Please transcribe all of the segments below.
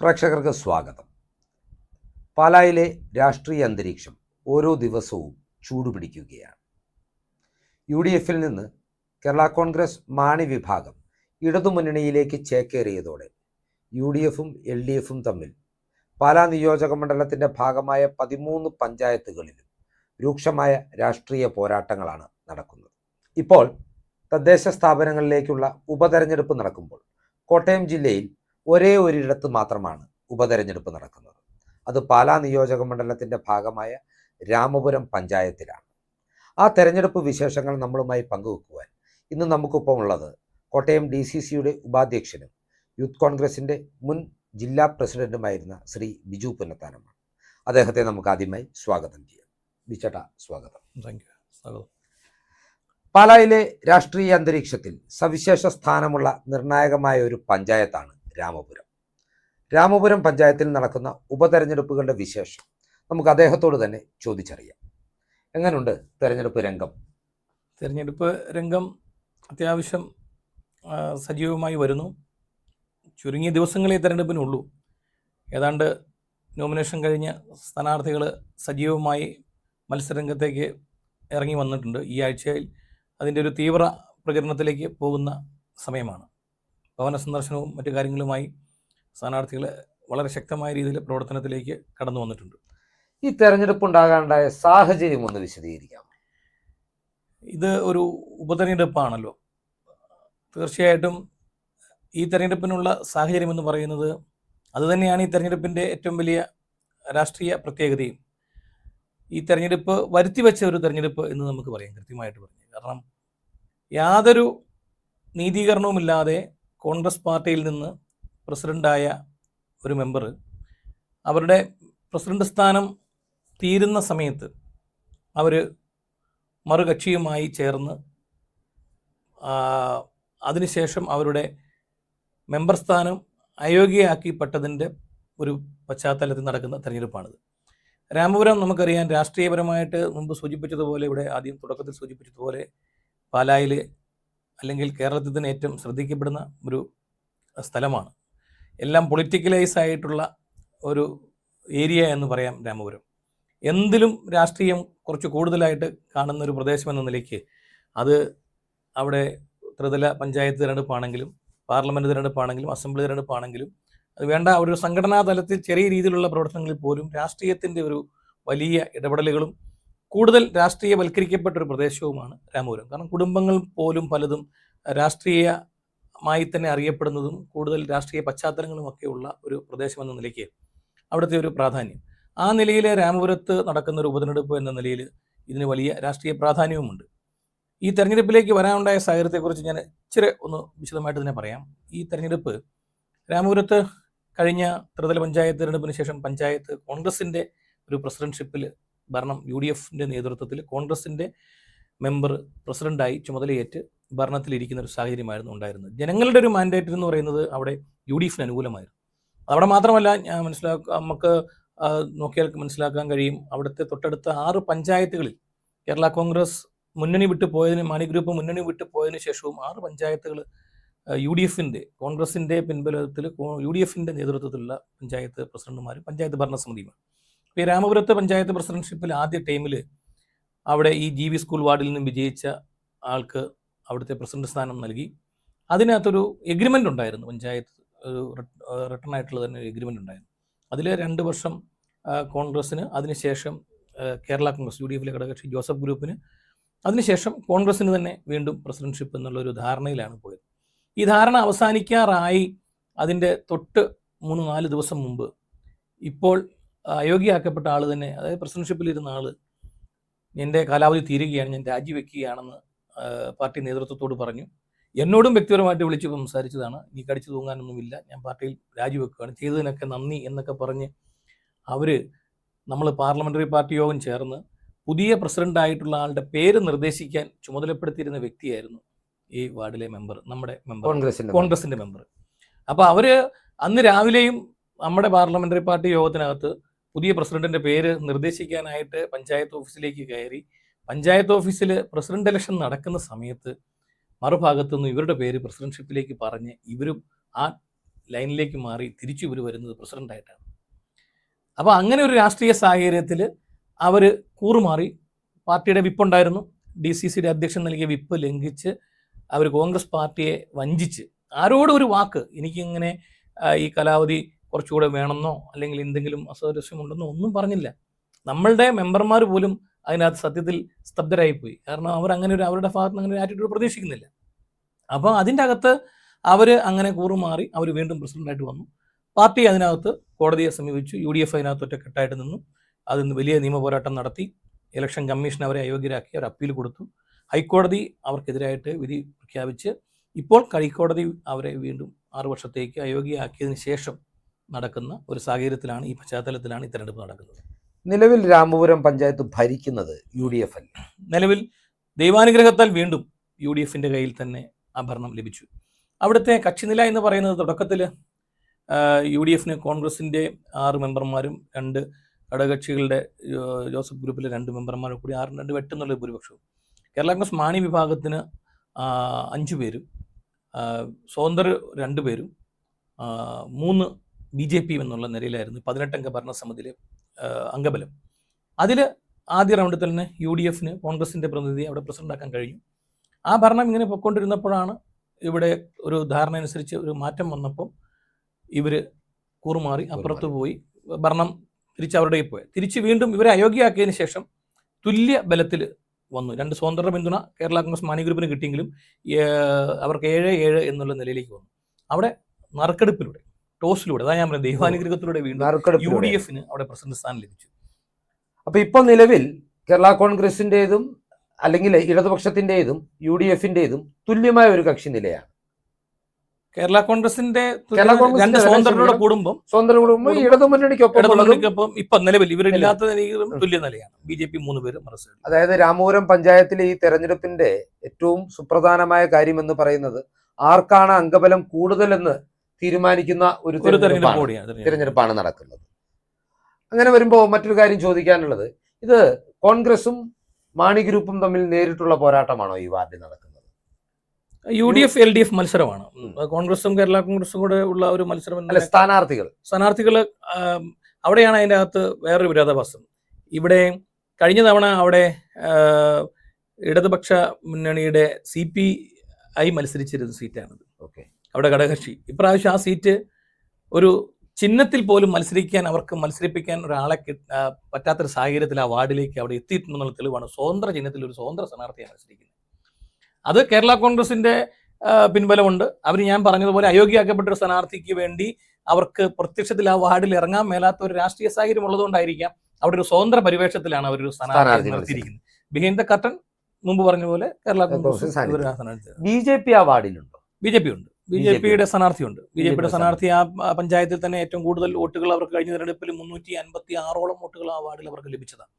പ്രേക്ഷകർക്ക് സ്വാഗതം. പാലായിലെ രാഷ്ട്രീയ അന്തരീക്ഷം ഓരോ ദിവസവും ചൂടുപിടിക്കുകയാണ് യു ഡി എഫിൽ നിന്ന് കേരള കോൺഗ്രസ് മാണി വിഭാഗം ഇടതുമുന്നണിയിലേക്ക് ചേക്കേറിയതോടെ യു ഡി എഫും എൽ ഡി എഫും തമ്മിൽ പാലാ നിയോജക മണ്ഡലത്തിന്റെ ഭാഗമായ പതിമൂന്ന് പഞ്ചായത്തുകളിലും രൂക്ഷമായ രാഷ്ട്രീയ പോരാട്ടങ്ങളാണ് നടക്കുന്നത്. ഇപ്പോൾ തദ്ദേശ സ്ഥാപനങ്ങളിലേക്കുള്ള ഉപതെരഞ്ഞെടുപ്പ് നടക്കുമ്പോൾ കോട്ടയം ജില്ലയിൽ ഒരേ ഒരിടത്ത് മാത്രമാണ് ഉപതെരഞ്ഞെടുപ്പ് നടക്കുന്നത്. അത് പാലാ നിയോജക മണ്ഡലത്തിന്റെ ഭാഗമായ രാമപുരം പഞ്ചായത്തിലാണ്. ആ തെരഞ്ഞെടുപ്പ് വിശേഷങ്ങൾ നമ്മളുമായി പങ്കുവെക്കുവാൻ ഇന്ന് നമുക്കൊപ്പം ഉള്ളത് കോട്ടയം ഡി സി സിയുടെ ഉപാധ്യക്ഷനും യൂത്ത് കോൺഗ്രസിന്റെ മുൻ ജില്ലാ പ്രസിഡന്റുമായിരുന്ന ശ്രീ ബിജു പുന്നത്താനമാണ്. അദ്ദേഹത്തെ നമുക്ക് ആദ്യമായി സ്വാഗതം ചെയ്യാം. ബിച്ചട്ട സ്വാഗതം. താങ്ക് യു സ്വാഗതം പാലായിലെ രാഷ്ട്രീയ അന്തരീക്ഷത്തിൽ സവിശേഷ സ്ഥാനമുള്ള നിർണായകമായ ഒരു പഞ്ചായത്താണ് രാമപുരം. രാമപുരം പഞ്ചായത്തിൽ നടക്കുന്ന ഉപതെരഞ്ഞെടുപ്പുകളുടെ വിശേഷം നമുക്ക് അദ്ദേഹത്തോട് തന്നെ ചോദിച്ചറിയാം. എങ്ങനെയുണ്ട് തെരഞ്ഞെടുപ്പ് രംഗം? തെരഞ്ഞെടുപ്പ് രംഗം അത്യാവശ്യം സജീവമായി വരുന്നു. ചുരുങ്ങിയ ദിവസങ്ങളെ തെരഞ്ഞെടുപ്പിനുള്ളൂ. ഏതാണ്ട് നോമിനേഷൻ കഴിഞ്ഞ സ്ഥാനാർത്ഥികൾ സജീവമായി മത്സരരംഗത്തേക്ക് ഇറങ്ങി വന്നിട്ടുണ്ട്. ഈ ആഴ്ചയിൽ അതിന്റെ ഒരു തീവ്ര പ്രചരണത്തിലേക്ക് പോകുന്ന സമയമാണ്. ഭവന സന്ദർശനവും മറ്റു കാര്യങ്ങളുമായി സ്ഥാനാർത്ഥികൾ വളരെ ശക്തമായ രീതിയിൽ പ്രവർത്തനത്തിലേക്ക് കടന്നു വന്നിട്ടുണ്ട്. ഈ തെരഞ്ഞെടുപ്പ് ഉണ്ടാകാനുണ്ടായ സാഹചര്യം ഒന്ന് വിശദീകരിക്കാം. ഇത് ഒരു ഉപതെരഞ്ഞെടുപ്പാണല്ലോ. തീർച്ചയായിട്ടും ഈ തെരഞ്ഞെടുപ്പിനുള്ള സാഹചര്യം എന്ന് പറയുന്നത് അതുതന്നെയാണ് ഈ തെരഞ്ഞെടുപ്പിന്റെ ഏറ്റവും വലിയ രാഷ്ട്രീയ പ്രത്യേകതയും. ഈ തെരഞ്ഞെടുപ്പ് വരുത്തി വെച്ച ഒരു തെരഞ്ഞെടുപ്പ് എന്ന് നമുക്ക് പറയാം കൃത്യമായിട്ട് പറഞ്ഞു കാരണം യാതൊരു നീതീകരണവുമില്ലാതെ കോൺഗ്രസ് പാർട്ടിയിൽ നിന്ന് പ്രസിഡന്റായ ഒരു മെമ്പർ അവരുടെ പ്രസിഡന്റ് സ്ഥാനം തീരുന്ന സമയത്ത് അവർ മറുകക്ഷിയുമായി ചേർന്ന് അതിനുശേഷം അവരുടെ മെമ്പർ സ്ഥാനം അയോഗ്യയാക്കിപ്പെട്ടതിന്റെ ഒരു പശ്ചാത്തലത്തിൽ നടക്കുന്ന തെരഞ്ഞെടുപ്പാണിത്. രാമപുരം നമുക്കറിയാം രാഷ്ട്രീയപരമായിട്ട് മുമ്പ് സൂചിപ്പിച്ചതുപോലെ ഇവിടെ ആദ്യം തുടക്കത്തിൽ സൂചിപ്പിച്ചതുപോലെ പാലായിൽ അല്ലെങ്കിൽ കേരളത്തിൽ തന്നെ ഏറ്റവും ശ്രദ്ധിക്കപ്പെടുന്ന ഒരു സ്ഥലമാണ്. എല്ലാം പൊളിറ്റിക്കലൈസ് ആയിട്ടുള്ള ഒരു ഏരിയ എന്ന് പറയാം രാമപുരം. എന്തിലും രാഷ്ട്രീയം കുറച്ച് കൂടുതലായിട്ട് കാണുന്ന ഒരു പ്രദേശം എന്ന നിലയ്ക്ക് അത് അവിടെ ത്രിതല പഞ്ചായത്ത് തിരഞ്ഞെടുപ്പാണെങ്കിലും പാർലമെന്റ് തിരഞ്ഞെടുപ്പാണെങ്കിലും അസംബ്ലി തിരഞ്ഞെടുപ്പാണെങ്കിലും അത് വേണ്ട ഒരു സംഘടനാ തലത്തിൽ ചെറിയ രീതിയിലുള്ള പ്രവർത്തനങ്ങളിൽ പോലും രാഷ്ട്രീയത്തിന്റെ ഒരു വലിയ ഇടപെടലുകളും കൂടുതൽ രാഷ്ട്രീയവൽക്കരിക്കപ്പെട്ട ഒരു പ്രദേശവുമാണ് രാമപുരം. കാരണം കുടുംബങ്ങൾ പോലും പലതും രാഷ്ട്രീയമായി തന്നെ അറിയപ്പെടുന്നതും കൂടുതൽ രാഷ്ട്രീയ പശ്ചാത്തലങ്ങളുമൊക്കെ ഉള്ള ഒരു പ്രദേശം എന്ന നിലയ്ക്ക് അവിടുത്തെ ഒരു പ്രാധാന്യം. ആ നിലയിൽ രാമപുരത്ത് നടക്കുന്ന ഒരു ഉപതെരഞ്ഞെടുപ്പ് എന്ന നിലയിൽ ഇതിന് വലിയ രാഷ്ട്രീയ പ്രാധാന്യവുമുണ്ട്. ഈ തെരഞ്ഞെടുപ്പിലേക്ക് വരാനുണ്ടായ സാഹചര്യത്തെക്കുറിച്ച് ഞാൻ ഇച്ചിരി ഒന്ന് വിശദമായിട്ട് തന്നെ പറയാം. ഈ തെരഞ്ഞെടുപ്പ് രാമപുരത്ത് കഴിഞ്ഞ ത്രിതല പഞ്ചായത്ത് തിരഞ്ഞെടുപ്പിന് ശേഷം പഞ്ചായത്ത് കോൺഗ്രസിന്റെ ഒരു പ്രസിഡന്റ്ഷിപ്പിൽ ഭരണം യു ഡി എഫിന്റെ നേതൃത്വത്തിൽ കോൺഗ്രസിന്റെ മെമ്പർ പ്രസിഡന്റായി ചുമതലയേറ്റ് ഭരണത്തിലിരിക്കുന്ന ഒരു സാഹചര്യമായിരുന്നു ഉണ്ടായിരുന്നത്. ജനങ്ങളുടെ ഒരു മാൻഡേറ്റ് എന്ന് പറയുന്നത് അവിടെ യു ഡി എഫിന് അനുകൂലമായിരുന്നു. അവിടെ മാത്രമല്ല ഞാൻ മനസ്സിലാക്കുക നമുക്ക് നോക്കിയാൽ മനസ്സിലാക്കാൻ കഴിയും അവിടുത്തെ തൊട്ടടുത്ത ആറ് പഞ്ചായത്തുകളിൽ കേരള കോൺഗ്രസ് മുന്നണി വിട്ടു പോയതിന് മാണി ഗ്രൂപ്പ് മുന്നണി വിട്ടു പോയതിന് ശേഷവും ആറ് പഞ്ചായത്തുകൾ യു ഡി എഫിന്റെ കോൺഗ്രസിന്റെ പിൻബലത്തിൽ യു ഡി എഫിന്റെ നേതൃത്വത്തിലുള്ള പഞ്ചായത്ത് പ്രസിഡന്റുമാരും പഞ്ചായത്ത് ഭരണസമിതിയുമാണ്. ഈ രാമപുരത്തെ പഞ്ചായത്ത് പ്രസിഡന്റ്ഷിപ്പിൽ ആദ്യ ടൈമിൽ അവിടെ ഈ ജി വി സ്കൂൾ വാർഡിൽ നിന്നും വിജയിച്ച ആൾക്ക് അവിടുത്തെ പ്രസിഡന്റ് സ്ഥാനം നൽകി. അതിനകത്തൊരു എഗ്രിമെന്റ് ഉണ്ടായിരുന്നു. പഞ്ചായത്ത് റിട്ടേൺ ആയിട്ടുള്ള തന്നെ ഒരു എഗ്രിമെന്റ് ഉണ്ടായിരുന്നു. അതിൽ രണ്ട് വർഷം കോൺഗ്രസ്സിന് അതിനുശേഷം കേരള കോൺഗ്രസ് യു ഡി എഫിലെ ഘടകകക്ഷി ജോസഫ് ഗ്രൂപ്പിന് അതിനുശേഷം കോൺഗ്രസ്സിന് തന്നെ വീണ്ടും പ്രസിഡന്റ്ഷിപ്പ് എന്നുള്ള ഒരു ധാരണയിലാണ് പോയത്. ഈ ധാരണ അവസാനിക്കാറായി അതിന്റെ തൊട്ട് മൂന്ന് നാല് ദിവസം മുമ്പ് ഇപ്പോൾ അയോഗ്യയാക്കപ്പെട്ട ആൾ തന്നെ അതായത് പ്രസിഡൻഷിപ്പിലിരുന്ന ആൾ എന്റെ കാലാവധി തീരുകയാണ് ഞാൻ രാജിവെക്കുകയാണെന്ന് പാർട്ടി നേതൃത്വത്തോട് പറഞ്ഞു. എന്നോടും വ്യക്തിപരമായിട്ട് വിളിച്ച് സംസാരിച്ചതാണ്. നീ കടിച്ചു തൂങ്ങാനൊന്നുമില്ല. ഞാൻ പാർട്ടിയിൽ രാജിവെക്കുകയാണ്. ചെയ്തതിനൊക്കെ നന്ദി എന്നൊക്കെ പറഞ്ഞ് അവർ നമ്മൾ പാർലമെന്ററി പാർട്ടി യോഗം ചേർന്ന് പുതിയ പ്രസിഡന്റ് ആയിട്ടുള്ള ആളുടെ പേര് നിർദ്ദേശിക്കാൻ ചുമതലപ്പെടുത്തിയിരുന്ന വ്യക്തിയായിരുന്നു ഈ വാർഡിലെ മെമ്പർ നമ്മുടെ മെമ്പർ. കോൺഗ്രസിന്റെ കോൺഗ്രസിന്റെ മെമ്പർ. അപ്പോൾ അവർ അന്ന് രാവിലെയും നമ്മുടെ പാർലമെന്ററി പാർട്ടി യോഗത്തിനകത്ത് പുതിയ പ്രസിഡന്റിന്റെ പേര് നിർദ്ദേശിക്കാനായിട്ട് പഞ്ചായത്ത് ഓഫീസിലേക്ക് കയറി. പഞ്ചായത്ത് ഓഫീസിൽ പ്രസിഡന്റ് ഇലക്ഷൻ നടക്കുന്ന സമയത്ത് മറുഭാഗത്തു നിന്ന് ഇവരുടെ പേര് പ്രസിഡൻഷിപ്പിലേക്ക് പറഞ്ഞ് ഇവരും ആ ലൈനിലേക്ക് മാറി തിരിച്ചു ഇവർ വരുന്നത് പ്രസിഡന്റായിട്ടാണ്. അപ്പോൾ അങ്ങനെ ഒരു രാഷ്ട്രീയ സാഹചര്യത്തിൽ അവർ കൂറുമാറി. പാർട്ടിയുടെ വിപ്പുണ്ടായിരുന്നു ഡി സി സിയുടെ അധ്യക്ഷൻ നൽകിയ വിപ്പ് ലംഘിച്ച് അവർ കോൺഗ്രസ് പാർട്ടിയെ വഞ്ചിച്ച്. ആരോടും ഒരു വാക്ക്? എനിക്കിങ്ങനെ ഈ കാലാവധി കുറച്ചുകൂടെ വേണമെന്നോ അല്ലെങ്കിൽ എന്തെങ്കിലും അസൗരസ്യമുണ്ടെന്നോ ഒന്നും പറഞ്ഞില്ല. നമ്മളുടെ മെമ്പർമാർ പോലും അതിനകത്ത് സത്യത്തിൽ സ്തബ്ധരായിപ്പോയി. കാരണം അവർ അങ്ങനെ ഒരു അവരുടെ ഭാഗത്ത് അങ്ങനെ ഒരു ആറ്റിറ്റ്യൂഡ് പ്രതീക്ഷിക്കുന്നില്ല. അപ്പോൾ അതിന്റെ അകത്ത് അവർ അങ്ങനെ കൂറുമാറി അവർ വീണ്ടും പ്രസിഡന്റായിട്ട് വന്നു. പാർട്ടി അതിനകത്ത് കോടതിയെ സമീപിച്ചു. യു ഡി എഫ് അതിനകത്ത് ഒറ്റക്കെട്ടായിട്ട് നിന്നു. അതിന് വലിയ നിയമ പോരാട്ടം നടത്തി. ഇലക്ഷൻ കമ്മീഷൻ അവരെ അയോഗ്യരാക്കി. അവർ അപ്പീൽ കൊടുത്തു. ഹൈക്കോടതി അവർക്കെതിരായിട്ട് വിധി പ്രഖ്യാപിച്ച് ഇപ്പോൾ ഹൈക്കോടതി അവരെ വീണ്ടും ആറു വർഷത്തേക്ക് അയോഗ്യയാക്കിയതിന് ശേഷം നടക്കുന്ന ഒരു സാഹചര്യത്തിലാണ് ഈ പശ്ചാത്തലത്തിലാണ് ഈ തെരഞ്ഞെടുപ്പ് നടക്കുന്നത്. നിലവിൽ രാമപുരം പഞ്ചായത്ത് ഭരിക്കുന്നത് യു ഡി എഫ് അല്ല നിലവിൽ ദൈവാനുഗ്രഹത്താൽ വീണ്ടും യു ഡി എഫിന്റെ കയ്യിൽ തന്നെ ആ ഭരണം ലഭിച്ചു. അവിടുത്തെ കക്ഷിനില എന്ന് പറയുന്നത് തുടക്കത്തിൽ യു ഡി എഫിന് കോൺഗ്രസിന്റെ ആറ് മെമ്പർമാരും രണ്ട് ഘടകകക്ഷികളുടെ ഏഹ്, ജോസഫ് ഗ്രൂപ്പിലെ രണ്ട് മെമ്പർമാരും കൂടി ആറ് രണ്ട് വെട്ടെന്നുള്ള ഭൂരിപക്ഷവും. കേരള കോൺഗ്രസ് മാണി വിഭാഗത്തിന് അഞ്ചു പേരും സ്വതന്ത്ര രണ്ട് പേരും മൂന്ന് ബി ജെ പി എന്നുള്ള നിലയിലായിരുന്നു പതിനെട്ടംഗ ഭരണസമിതിയിലെ അംഗബലം. അതിൽ ആദ്യ റൗണ്ടിൽ തന്നെ യു ഡി എഫിന് കോൺഗ്രസിന്റെ പ്രതിനിധി അവിടെ പ്രസിഡന്റാക്കാൻ കഴിഞ്ഞു. ആ ഭരണം ഇങ്ങനെ പൊയ്ക്കൊണ്ടിരുന്നപ്പോഴാണ് ഇവിടെ ഒരു ധാരണ അനുസരിച്ച് ഒരു മാറ്റം വന്നപ്പോൾ ഇവർ കൂറുമാറി അപ്പുറത്ത് പോയി ഭരണം തിരിച്ച് അവരുടെ പോയി. തിരിച്ച് വീണ്ടും ഇവരെ അയോഗ്യയാക്കിയതിന് ശേഷം തുല്യ ബലത്തിൽ വന്നു. രണ്ട് സ്വതന്ത്ര പിന്തുണ കേരള കോൺഗ്രസ് മാണി ഗ്രൂപ്പിന് കിട്ടിയെങ്കിലും അവർക്ക് ഏഴ് ഏഴ് എന്നുള്ള നിലയിലേക്ക് വന്നു. അവിടെ നറുക്കെടുപ്പിലൂടെ ടോസിലൂടെ അതാ ഞാൻ പറയുന്നത് ദൈവാനുഗ്രഹത്തിലൂടെ വീണ്ടും യു ഡി എഫിന് അവിടെ പ്രസിഡന്റ് സ്ഥാനം ലഭിച്ചു. അപ്പൊ ഇപ്പൊ നിലവിൽ കേരള കോൺഗ്രസിന്റേതും അല്ലെങ്കിൽ ഇടതുപക്ഷത്തിന്റേതും യു ഡി എഫിന്റേതും തുല്യമായ ഒരു കക്ഷി നിലയാണ്. കേരള കോൺഗ്രസിന്റെ രണ്ട് സ്വതന്ത്രരുടെ. കുടുംബം സ്വന്തം കുടുംബം ഇടതുമുന്നണിക്കൊപ്പം ഇപ്പൊ നിലവിൽ ഇവരില്ലാത്ത തുല്യ നിലയാണ്. ബി ജെ പി മൂന്ന് പേരും അതായത് രാമപുരം പഞ്ചായത്തിലെ ഈ തെരഞ്ഞെടുപ്പിന്റെ ഏറ്റവും സുപ്രധാനമായ കാര്യം എന്ന് പറയുന്നത് ആർക്കാണ് അംഗബലം കൂടുതലെന്ന് തീരുമാനിക്കുന്ന ഒരു ഒരു തെരഞ്ഞെടുപ്പ് തെരഞ്ഞെടുപ്പാണ്. തിരഞ്ഞെടുപ്പാണ് നടക്കുന്നത്. അങ്ങനെ വരുമ്പോൾ മറ്റൊരു കാര്യം ചോദിക്കാനുള്ളത് ഇത് കോൺഗ്രസും മാണി ഗ്രൂപ്പും തമ്മിൽ നേരിട്ടുള്ള പോരാട്ടമാണോ ഈ വാർഡിൽ നടക്കുന്നത്? U D F L D F മത്സരമാണ്. കോൺഗ്രസും കേരള കോൺഗ്രസും കൂടെ ഉള്ള ഒരു മത്സരം സ്ഥാനാർത്ഥികൾ. സ്ഥാനാർത്ഥികൾ അവിടെയാണ് അതിന്റെ അകത്ത് വേറൊരു വിരോധാഭാസം. ഇവിടെ കഴിഞ്ഞ തവണ അവിടെ ഇടതുപക്ഷ മുന്നണിയുടെ സി പി ഐ മത്സരിച്ചിരുന്ന സീറ്റാണിത്. അവിടെ ഘടകകക്ഷി. ഇപ്രാവശ്യം ആ സീറ്റ് ഒരു ചിഹ്നത്തിൽ പോലും മത്സരിക്കാൻ അവർക്ക് മത്സരിപ്പിക്കാൻ ഒരാളെ പറ്റാത്തൊരു സാഹചര്യത്തിൽ ആ വാർഡിലേക്ക് അവിടെ എത്തിയിട്ടുണ്ടെന്നുള്ള തെളിവാണ്. സ്വതന്ത്ര ചിഹ്നത്തിൽ ഒരു സ്വതന്ത്ര സ്ഥാനാർത്ഥിയാണ് മത്സരിക്കുന്നത്. അത് കേരള കോൺഗ്രസിന്റെ പിൻബലമുണ്ട്. അവർ ഞാൻ പറഞ്ഞതുപോലെ അയോഗ്യയാക്കപ്പെട്ട ഒരു സ്ഥാനാർത്ഥിക്ക് വേണ്ടി അവർക്ക് പ്രത്യക്ഷത്തിൽ ആ വാർഡിൽ ഇറങ്ങാൻ മേലാത്ത ഒരു രാഷ്ട്രീയ സാഹചര്യം ഉള്ളതുകൊണ്ടായിരിക്കാം അവിടെ ഒരു സ്വതന്ത്ര പരിവേഷത്തിലാണ് അവരൊരു സ്ഥാനാർത്ഥി നിർത്തിയിരിക്കുന്നത്. ബിഹൈൻഡ് ദ കട്ടൺ മുമ്പ് പറഞ്ഞ പോലെ Kerala Congress B J P ആ വാർഡിലുണ്ടോ? ബി ജെ പി ഉണ്ട്. ബി ജെ പിയുടെ സ്ഥാനാർത്ഥിയുണ്ട്. ബി ജെ പിയുടെ സ്ഥാനാർത്ഥി ആ പഞ്ചായത്തിൽ തന്നെ ഏറ്റവും കൂടുതൽ വോട്ടുകൾ അവർക്ക് കഴിഞ്ഞ തെരഞ്ഞെടുപ്പിൽ മുന്നൂറ്റി അൻപത്തി ആറോളം വോട്ടുകൾ ആ വാർഡിൽ അവർക്ക് ലഭിച്ചതാണ്.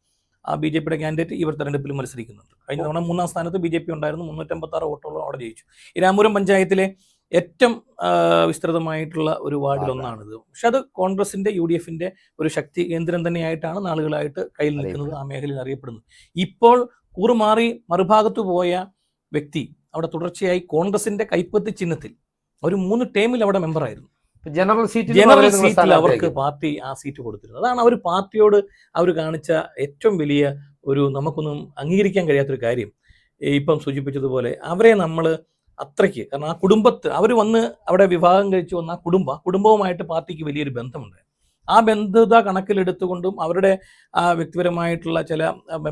ആ ബി ജെ പിയുടെ കാൻഡിഡേറ്റ് ഇവർ തെരഞ്ഞെടുപ്പിൽ മത്സരിക്കുന്നുണ്ട്. കഴിഞ്ഞ തവണ മൂന്നാം സ്ഥാനത്ത് ബി ജെ പി ഉണ്ടായിരുന്നു മുന്നൂറ്റമ്പത്തി ആറ് വോട്ടോളം അവിടെ ജയിച്ചു. ഈ രാമപുരം പഞ്ചായത്തിലെ ഏറ്റവും വിസ്തൃതമായിട്ടുള്ള ഒരു വാർഡിൽ ഒന്നാണിത്. പക്ഷെ അത് കോൺഗ്രസിന്റെ യു ഡി എഫിന്റെ ഒരു ശക്തി കേന്ദ്രം തന്നെയായിട്ടാണ് നാളുകളായിട്ട് കയ്യിൽ നിൽക്കുന്നത് ആ മേഖലയിൽ അറിയപ്പെടുന്നത്. ഇപ്പോൾ കൂറുമാറി മറുഭാഗത്ത് പോയ വ്യക്തി അവിടെ തുടർച്ചയായി കോൺഗ്രസിന്റെ കൈപ്പത്തി ചിഹ്നത്തിൽ ഒരു മൂന്ന് ടേമിൽ അവിടെ മെമ്പർ ആയിരുന്നു. ജനറൽ സീറ്റ് ജനറൽ സീറ്റിൽ അവർക്ക്. പാർട്ടി ആ സീറ്റ് കൊടുത്തിരുന്നത്. അതാണ് അവർ പാർട്ടിയോട് അവർ കാണിച്ച ഏറ്റവും വലിയ ഒരു നമുക്കൊന്നും അംഗീകരിക്കാൻ കഴിയാത്തൊരു കാര്യം. ഇപ്പം സൂചിപ്പിച്ചതുപോലെ അവരെ നമ്മൾ അത്രയ്ക്ക് കാരണം ആ കുടുംബത്ത് അവർ വന്ന് അവിടെ വിവാഹം കഴിച്ചു വന്ന ആ കുടുംബം ആ കുടുംബവുമായിട്ട് പാർട്ടിക്ക് വലിയൊരു ബന്ധമുണ്ട്. ആ ബന്ധുത കണക്കിലെടുത്തുകൊണ്ടും അവരുടെ വ്യക്തിപരമായിട്ടുള്ള ചില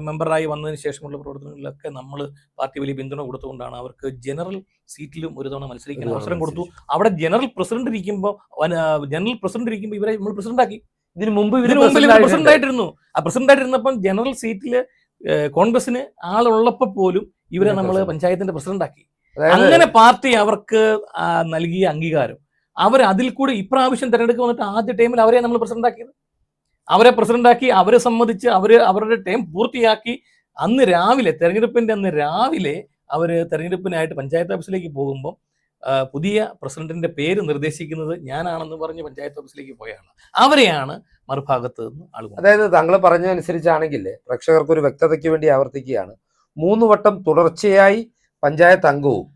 മെമ്പറായി വന്നതിന് ശേഷമുള്ള പ്രവർത്തനങ്ങളിലൊക്കെ നമ്മൾ പാർട്ടി വലിയ പിന്തുണ കൊടുത്തുകൊണ്ടാണ് അവർക്ക് ജനറൽ സീറ്റിലും ഒരു തവണ മത്സരിക്കാൻ അവസരം കൊടുത്തു. അവിടെ ജനറൽ പ്രസിഡന്റ് ഇരിക്കുമ്പോൾ ജനറൽ പ്രസിഡന്റ് ഇരിക്കുമ്പോൾ ഇവരെ നമ്മൾ പ്രസിഡന്റ് ആക്കി. ഇതിനു മുമ്പ് ഇവരെ ഇതിനു മുമ്പിൽ പ്രസിഡന്റ്. ആയിട്ടിരുന്നു ആ പ്രസിഡന്റ് ആയിട്ടിരുന്നപ്പം ജനറൽ സീറ്റിൽ കോൺഗ്രസിന് ആളുള്ളപ്പോൾ പോലും ഇവരെ നമ്മൾ പഞ്ചായത്തിന്റെ പ്രസിഡന്റ് ആക്കി അങ്ങനെ പാർട്ടി അവർക്ക് നൽകിയ അംഗീകാരം. അവർ അതിൽ കൂടി ഇപ്രാവശ്യം തെരഞ്ഞെടുപ്പ് വന്നിട്ട് ആദ്യ ടൈമിൽ അവരെ നമ്മൾ പ്രസിഡന്റ് ആക്കിയത്. അവരെ പ്രസിഡന്റ് ആക്കി അവരെ സംബന്ധിച്ച് അവർ അവരുടെ ടൈം പൂർത്തിയാക്കി. അന്ന് രാവിലെ തെരഞ്ഞെടുപ്പിന്റെ അന്ന് രാവിലെ അവർ തെരഞ്ഞെടുപ്പിനായിട്ട് പഞ്ചായത്ത് ഓഫീസിലേക്ക് പോകുമ്പോൾ പുതിയ പ്രസിഡന്റിന്റെ പേര് നിർദ്ദേശിക്കുന്നത് ഞാനാണെന്ന് പറഞ്ഞ് പഞ്ചായത്ത് ഓഫീസിലേക്ക് പോയാണ്. അവരെയാണ് മറുഭാഗത്ത് നിന്ന് ആളുകൾ അതായത് താങ്കൾ പറഞ്ഞതനുസരിച്ചാണെങ്കിൽ പ്രേക്ഷകർക്ക് ഒരു വ്യക്തതയ്ക്ക് വേണ്ടി ആവർത്തിക്കുകയാണ്. മൂന്ന് വട്ടം തുടർച്ചയായി പഞ്ചായത്ത് അംഗവും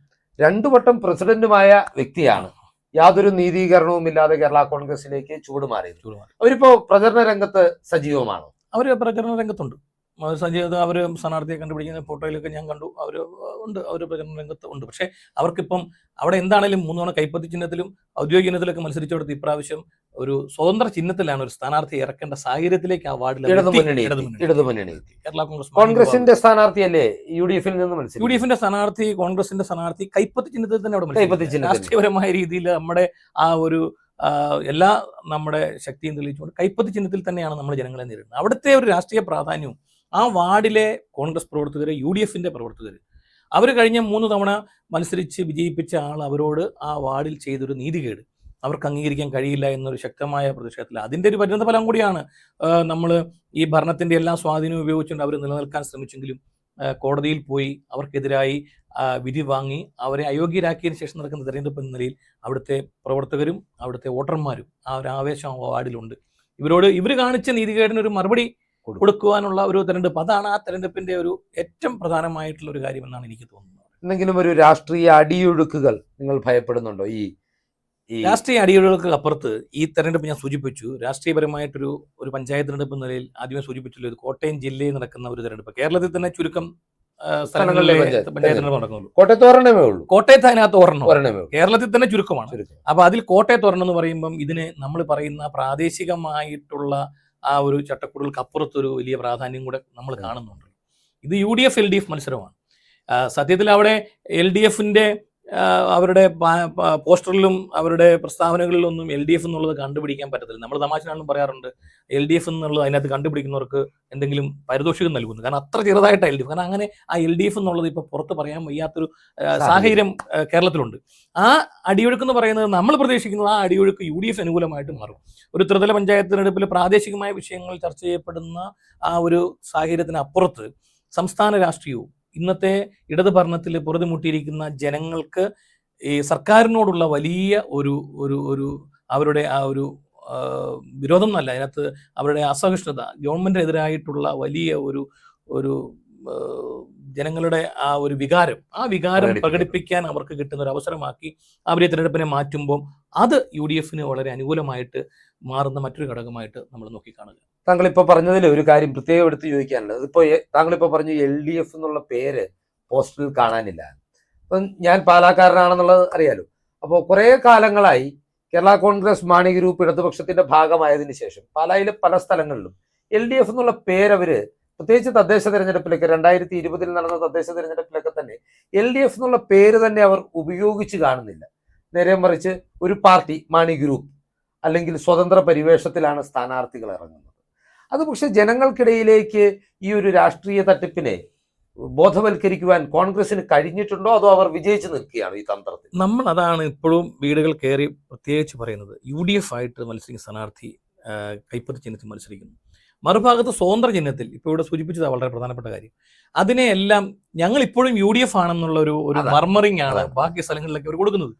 രണ്ടു വട്ടം പ്രസിഡന്റുമായ വ്യക്തിയാണ്. യാതൊരു നീതീകരണവും ഇല്ലാതെ കേരള കോൺഗ്രസിലേക്ക് ചൂടുമാറി ചൂടുമാറി. അവരിപ്പോ പ്രചരണ രംഗത്ത് സജീവമാണോ? അവർ പ്രചരണ രംഗത്തുണ്ട്. സജീവത അവർ സ്ഥാനാർത്ഥിയെ കണ്ടുപിടിക്കുന്ന ഫോട്ടോയിലൊക്കെ ഞാൻ കണ്ടു. അവർ ഉണ്ട്. അവർ പ്രചരണ രംഗത്ത് ഉണ്ട്. പക്ഷേ അവർക്കിപ്പം അവിടെ എന്താണേലും മൂന്ന് തവണ കൈപ്പത്തി ചിഹ്നത്തിലും ഔദ്യോഗിക ചിഹ്നത്തിലൊക്കെ മത്സരിച്ചെടുത്ത് ഇപ്രാവശ്യം ഒരു സ്വതന്ത്ര ചിഹ്നത്തിലാണ് ഒരു സ്ഥാനാർത്ഥി ഇറക്കേണ്ട സാഹചര്യത്തിലേക്ക് ആ വാർഡിൽ കേരള കോൺഗ്രസ് കോൺഗ്രസിന്റെ സ്ഥാനാർത്ഥിയല്ലേ യു ഡി എഫിൽ നിന്ന് യു ഡി എഫിന്റെ സ്ഥാനാർത്ഥി കോൺഗ്രസിന്റെ സ്ഥാനാർത്ഥി കൈപ്പത്തി ചിഹ്നത്തിൽ തന്നെ അവിടെ രാഷ്ട്രീയപരമായ രീതിയിൽ നമ്മുടെ ആ ഒരു എല്ലാ നമ്മുടെ ശക്തിയും തെളിയിച്ചുകൊണ്ട് കൈപ്പത്തി ചിഹ്നത്തിൽ തന്നെയാണ് നമ്മൾ ജനങ്ങളെ നേരിടുന്നത്. അവിടുത്തെ ഒരു രാഷ്ട്രീയ പ്രാധാന്യവും ആ വാർഡിലെ കോൺഗ്രസ് പ്രവർത്തകർ യു ഡി എഫിന്റെ പ്രവർത്തകർ അവർ കഴിഞ്ഞ മൂന്ന് തവണ മത്സരിച്ച് വിജയിപ്പിച്ച ആൾ അവരോട് ആ വാർഡിൽ ചെയ്തൊരു നീതികേട്. അവർക്ക് അംഗീകരിക്കാൻ കഴിയില്ല എന്നൊരു ശക്തമായ പ്രതിഷേധത്തിൽ. അതിന്റെ ഒരു പരിണത ഫലം കൂടിയാണ് നമ്മൾ ഈ ഭരണത്തിന്റെ എല്ലാ സ്വാധീനവും ഉപയോഗിച്ചുകൊണ്ട് അവർ നിലനിൽക്കാൻ ശ്രമിച്ചെങ്കിലും കോടതിയിൽ പോയി അവർക്കെതിരായി വിധി വാങ്ങി അവരെ അയോഗ്യരാക്കിയതിനു ശേഷം നടക്കുന്ന തെരഞ്ഞെടുപ്പ് എന്ന നിലയിൽ അവിടുത്തെ പ്രവർത്തകരും അവിടുത്തെ വോട്ടർമാരും ആ ഒരു ആവേശം വാർഡിലുണ്ട്. ഇവരോട് ഇവർ കാണിച്ച നീതികേടിനൊരു മറുപടി. കൊടുക്കുവാനുള്ള ഒരു തെരഞ്ഞെടുപ്പ്. അതാണ് ആ തെരഞ്ഞെടുപ്പിന്റെ ഒരു ഏറ്റവും പ്രധാനമായിട്ടുള്ള ഒരു കാര്യമെന്നാണ് എനിക്ക് തോന്നുന്നത്. എന്തെങ്കിലും ഒരു രാഷ്ട്രീയ അടിയൊഴുക്കുകൾ നിങ്ങൾ ഭയപ്പെടുന്നുണ്ടോ? ഈ രാഷ്ട്രീയ അടിയൊഴുകൾക്ക് അപ്പുറത്ത് ഈ തെരഞ്ഞെടുപ്പ് ഞാൻ സൂചിപ്പിച്ചു. രാഷ്ട്രീയപരമായിട്ടൊരു ഒരു പഞ്ചായത്ത് തെരഞ്ഞെടുപ്പ് നിലയിൽ ആദ്യമേ സൂചിപ്പിച്ചല്ലോ ഇത് കോട്ടയം ജില്ലയിൽ നടക്കുന്ന ഒരു തെരഞ്ഞെടുപ്പ്. കേരളത്തിൽ തന്നെ ചുരുക്കം ആ, സ്ഥലങ്ങളിലെ പഞ്ചായത്ത്. പഞ്ചായത്ത് നടക്കുന്നുള്ളൂ. കോട്ടയത്ത് ഒരെണ്ണമേ ഉള്ളൂ. കോട്ടയത്ത് അതിനകത്ത് ഒരെണ്ണം ഉള്ളൂ. കേരളത്തിൽ തന്നെ ചുരുക്കമാണ്. ചുരുക്കം. അപ്പൊ അതിൽ കോട്ടയത്ത് ഒരെണ്ണം എന്ന് പറയുമ്പം ഇതിന് നമ്മൾ പറയുന്ന പ്രാദേശികമായിട്ടുള്ള ആ ഒരു ചട്ടക്കൂടുകൾക്ക് അപ്പുറത്തൊരു വലിയ പ്രാധാന്യം കൂടെ നമ്മൾ കാണുന്നുണ്ട് ഇത് U D F L D F മത്സരമാണ്. സത്യത്തിൽ അവിടെ എൽ ഡി എഫിന്റെ അവരുടെ പോസ്റ്ററിലും അവരുടെ പ്രസ്താവനകളിലൊന്നും എൽ ഡി എഫ് എന്നുള്ളത് കണ്ടുപിടിക്കാൻ പറ്റത്തില്ല. നമ്മൾ തമാശനാണെന്നും പറയാറുണ്ട്. എൽ ഡി എഫ് എന്നുള്ളത് അതിനകത്ത് കണ്ടുപിടിക്കുന്നവർക്ക് എന്തെങ്കിലും പാരിതോഷികം നൽകുന്നു. കാരണം അത്ര ചെറുതായിട്ട് എൽ ഡി എഫ്. കാരണം അങ്ങനെ ആ എൽ ഡി എഫ് എന്നുള്ളത് ഇപ്പൊ പുറത്ത് പറയാൻ വയ്യാത്തൊരു സാഹചര്യം. കേരളത്തിലുണ്ട്. ആ അടിയൊഴുക്ക് എന്ന് പറയുന്നത് നമ്മൾ പ്രതീക്ഷിക്കുന്നത് ആ അടിയൊഴുക്ക് യു ഡി എഫ് അനുകൂലമായിട്ട് മാറും. ഒരു ത്രിതല പഞ്ചായത്ത് തിരഞ്ഞെടുപ്പിൽ പ്രാദേശികമായ വിഷയങ്ങൾ ചർച്ച ചെയ്യപ്പെടുന്ന ആ ഒരു സാഹചര്യത്തിന് അപ്പുറത്ത് സംസ്ഥാന രാഷ്ട്രീയവും ഇന്നത്തെ ഇടത് ഭരണത്തിൽ പുറത്തുമുട്ടിയിരിക്കുന്ന ജനങ്ങൾക്ക് ഈ സർക്കാരിനോടുള്ള വലിയ ഒരു ഒരു ഒരു അവരുടെ ആ ഒരു വിരോധം എന്നല്ല അതിനകത്ത് അവരുടെ അസഹിഷ്ണുത ഗവൺമെന്റിനെതിരായിട്ടുള്ള വലിയ ഒരു ഒരു ജനങ്ങളുടെ ആ ഒരു വികാരം ആ വികാരം. പ്രകടിപ്പിക്കാൻ അവർക്ക് കിട്ടുന്ന ഒരു അവസരമാക്കി അവരെ തിരഞ്ഞെടുപ്പിനെ മാറ്റുമ്പോൾ അത് യു ഡി എഫിന് വളരെ അനുകൂലമായിട്ട് മാറുന്ന മറ്റൊരു ഘടകമായിട്ട് നമ്മൾ നോക്കിക്കാണുക. താങ്കൾ ഇപ്പൊ പറഞ്ഞതിൽ ഒരു കാര്യം പ്രത്യേകം എടുത്ത് ചോദിക്കാനുള്ളത് ഇപ്പൊ താങ്കൾ ഇപ്പൊ പറഞ്ഞു എൽ ഡി എഫ് എന്നുള്ള പേര് പോസ്റ്ററിൽ കാണാനില്ല. അപ്പം ഞാൻ പാലാക്കാരനാണെന്നുള്ളത് അറിയാലോ. അപ്പോൾ കുറെ കാലങ്ങളായി കേരള കോൺഗ്രസ് മാണി ഗ്രൂപ്പ് ഇടതുപക്ഷത്തിന്റെ ഭാഗമായതിനു ശേഷം പാലായിലെ പല സ്ഥലങ്ങളിലും എൽ ഡി എഫ് എന്നുള്ള പേരവര് പ്രത്യേകിച്ച് തദ്ദേശ തെരഞ്ഞെടുപ്പിലൊക്കെ രണ്ടായിരത്തി ഇരുപതിൽ നടന്ന തദ്ദേശ തെരഞ്ഞെടുപ്പിലൊക്കെ തന്നെ എൽ ഡി എഫ് എന്നുള്ള പേര് തന്നെ അവർ ഉപയോഗിച്ച് കാണുന്നില്ല. നേരെ മറിച്ച് ഒരു പാർട്ടി മാണി ഗ്രൂപ്പ് അല്ലെങ്കിൽ സ്വതന്ത്ര പരിവേഷത്തിലാണ് സ്ഥാനാർത്ഥികൾ ഇറങ്ങുന്നത്. അത് പക്ഷെ ജനങ്ങൾക്കിടയിലേക്ക് ഈ ഒരു രാഷ്ട്രീയ തട്ടിപ്പിനെ ബോധവൽക്കരിക്കുവാൻ കോൺഗ്രസിന് കഴിഞ്ഞിട്ടുണ്ടോ? അതോ അവർ വിജയിച്ചു നിൽക്കുകയാണ് ഈ തന്ത്രത്തിൽ? നമ്മൾ അതാണ് ഇപ്പോഴും വീടുകൾ കയറി പ്രത്യേകിച്ച് പറയുന്നത്. യു ഡി എഫ് ആയിട്ട് മത്സരിക്കുന്ന സ്ഥാനാർത്ഥി കൈപ്പത്തി ചിഹ്നത്തിൽ മത്സരിക്കുന്നു. മറുഭാഗത്ത് സ്വതന്ത്ര ചിഹ്നത്തിൽ ഇപ്പോൾ ഇവിടെ സൂചിപ്പിച്ചത് വളരെ പ്രധാനപ്പെട്ട കാര്യം. അതിനെയെല്ലാം ഞങ്ങൾ ഇപ്പോഴും യു ഡി എഫ് ആണെന്നുള്ള ഒരു ഒരു മർമറിംഗ് ആണ് ബാക്കി സ്ഥലങ്ങളിലൊക്കെ അവർ കൊടുക്കുന്നത്.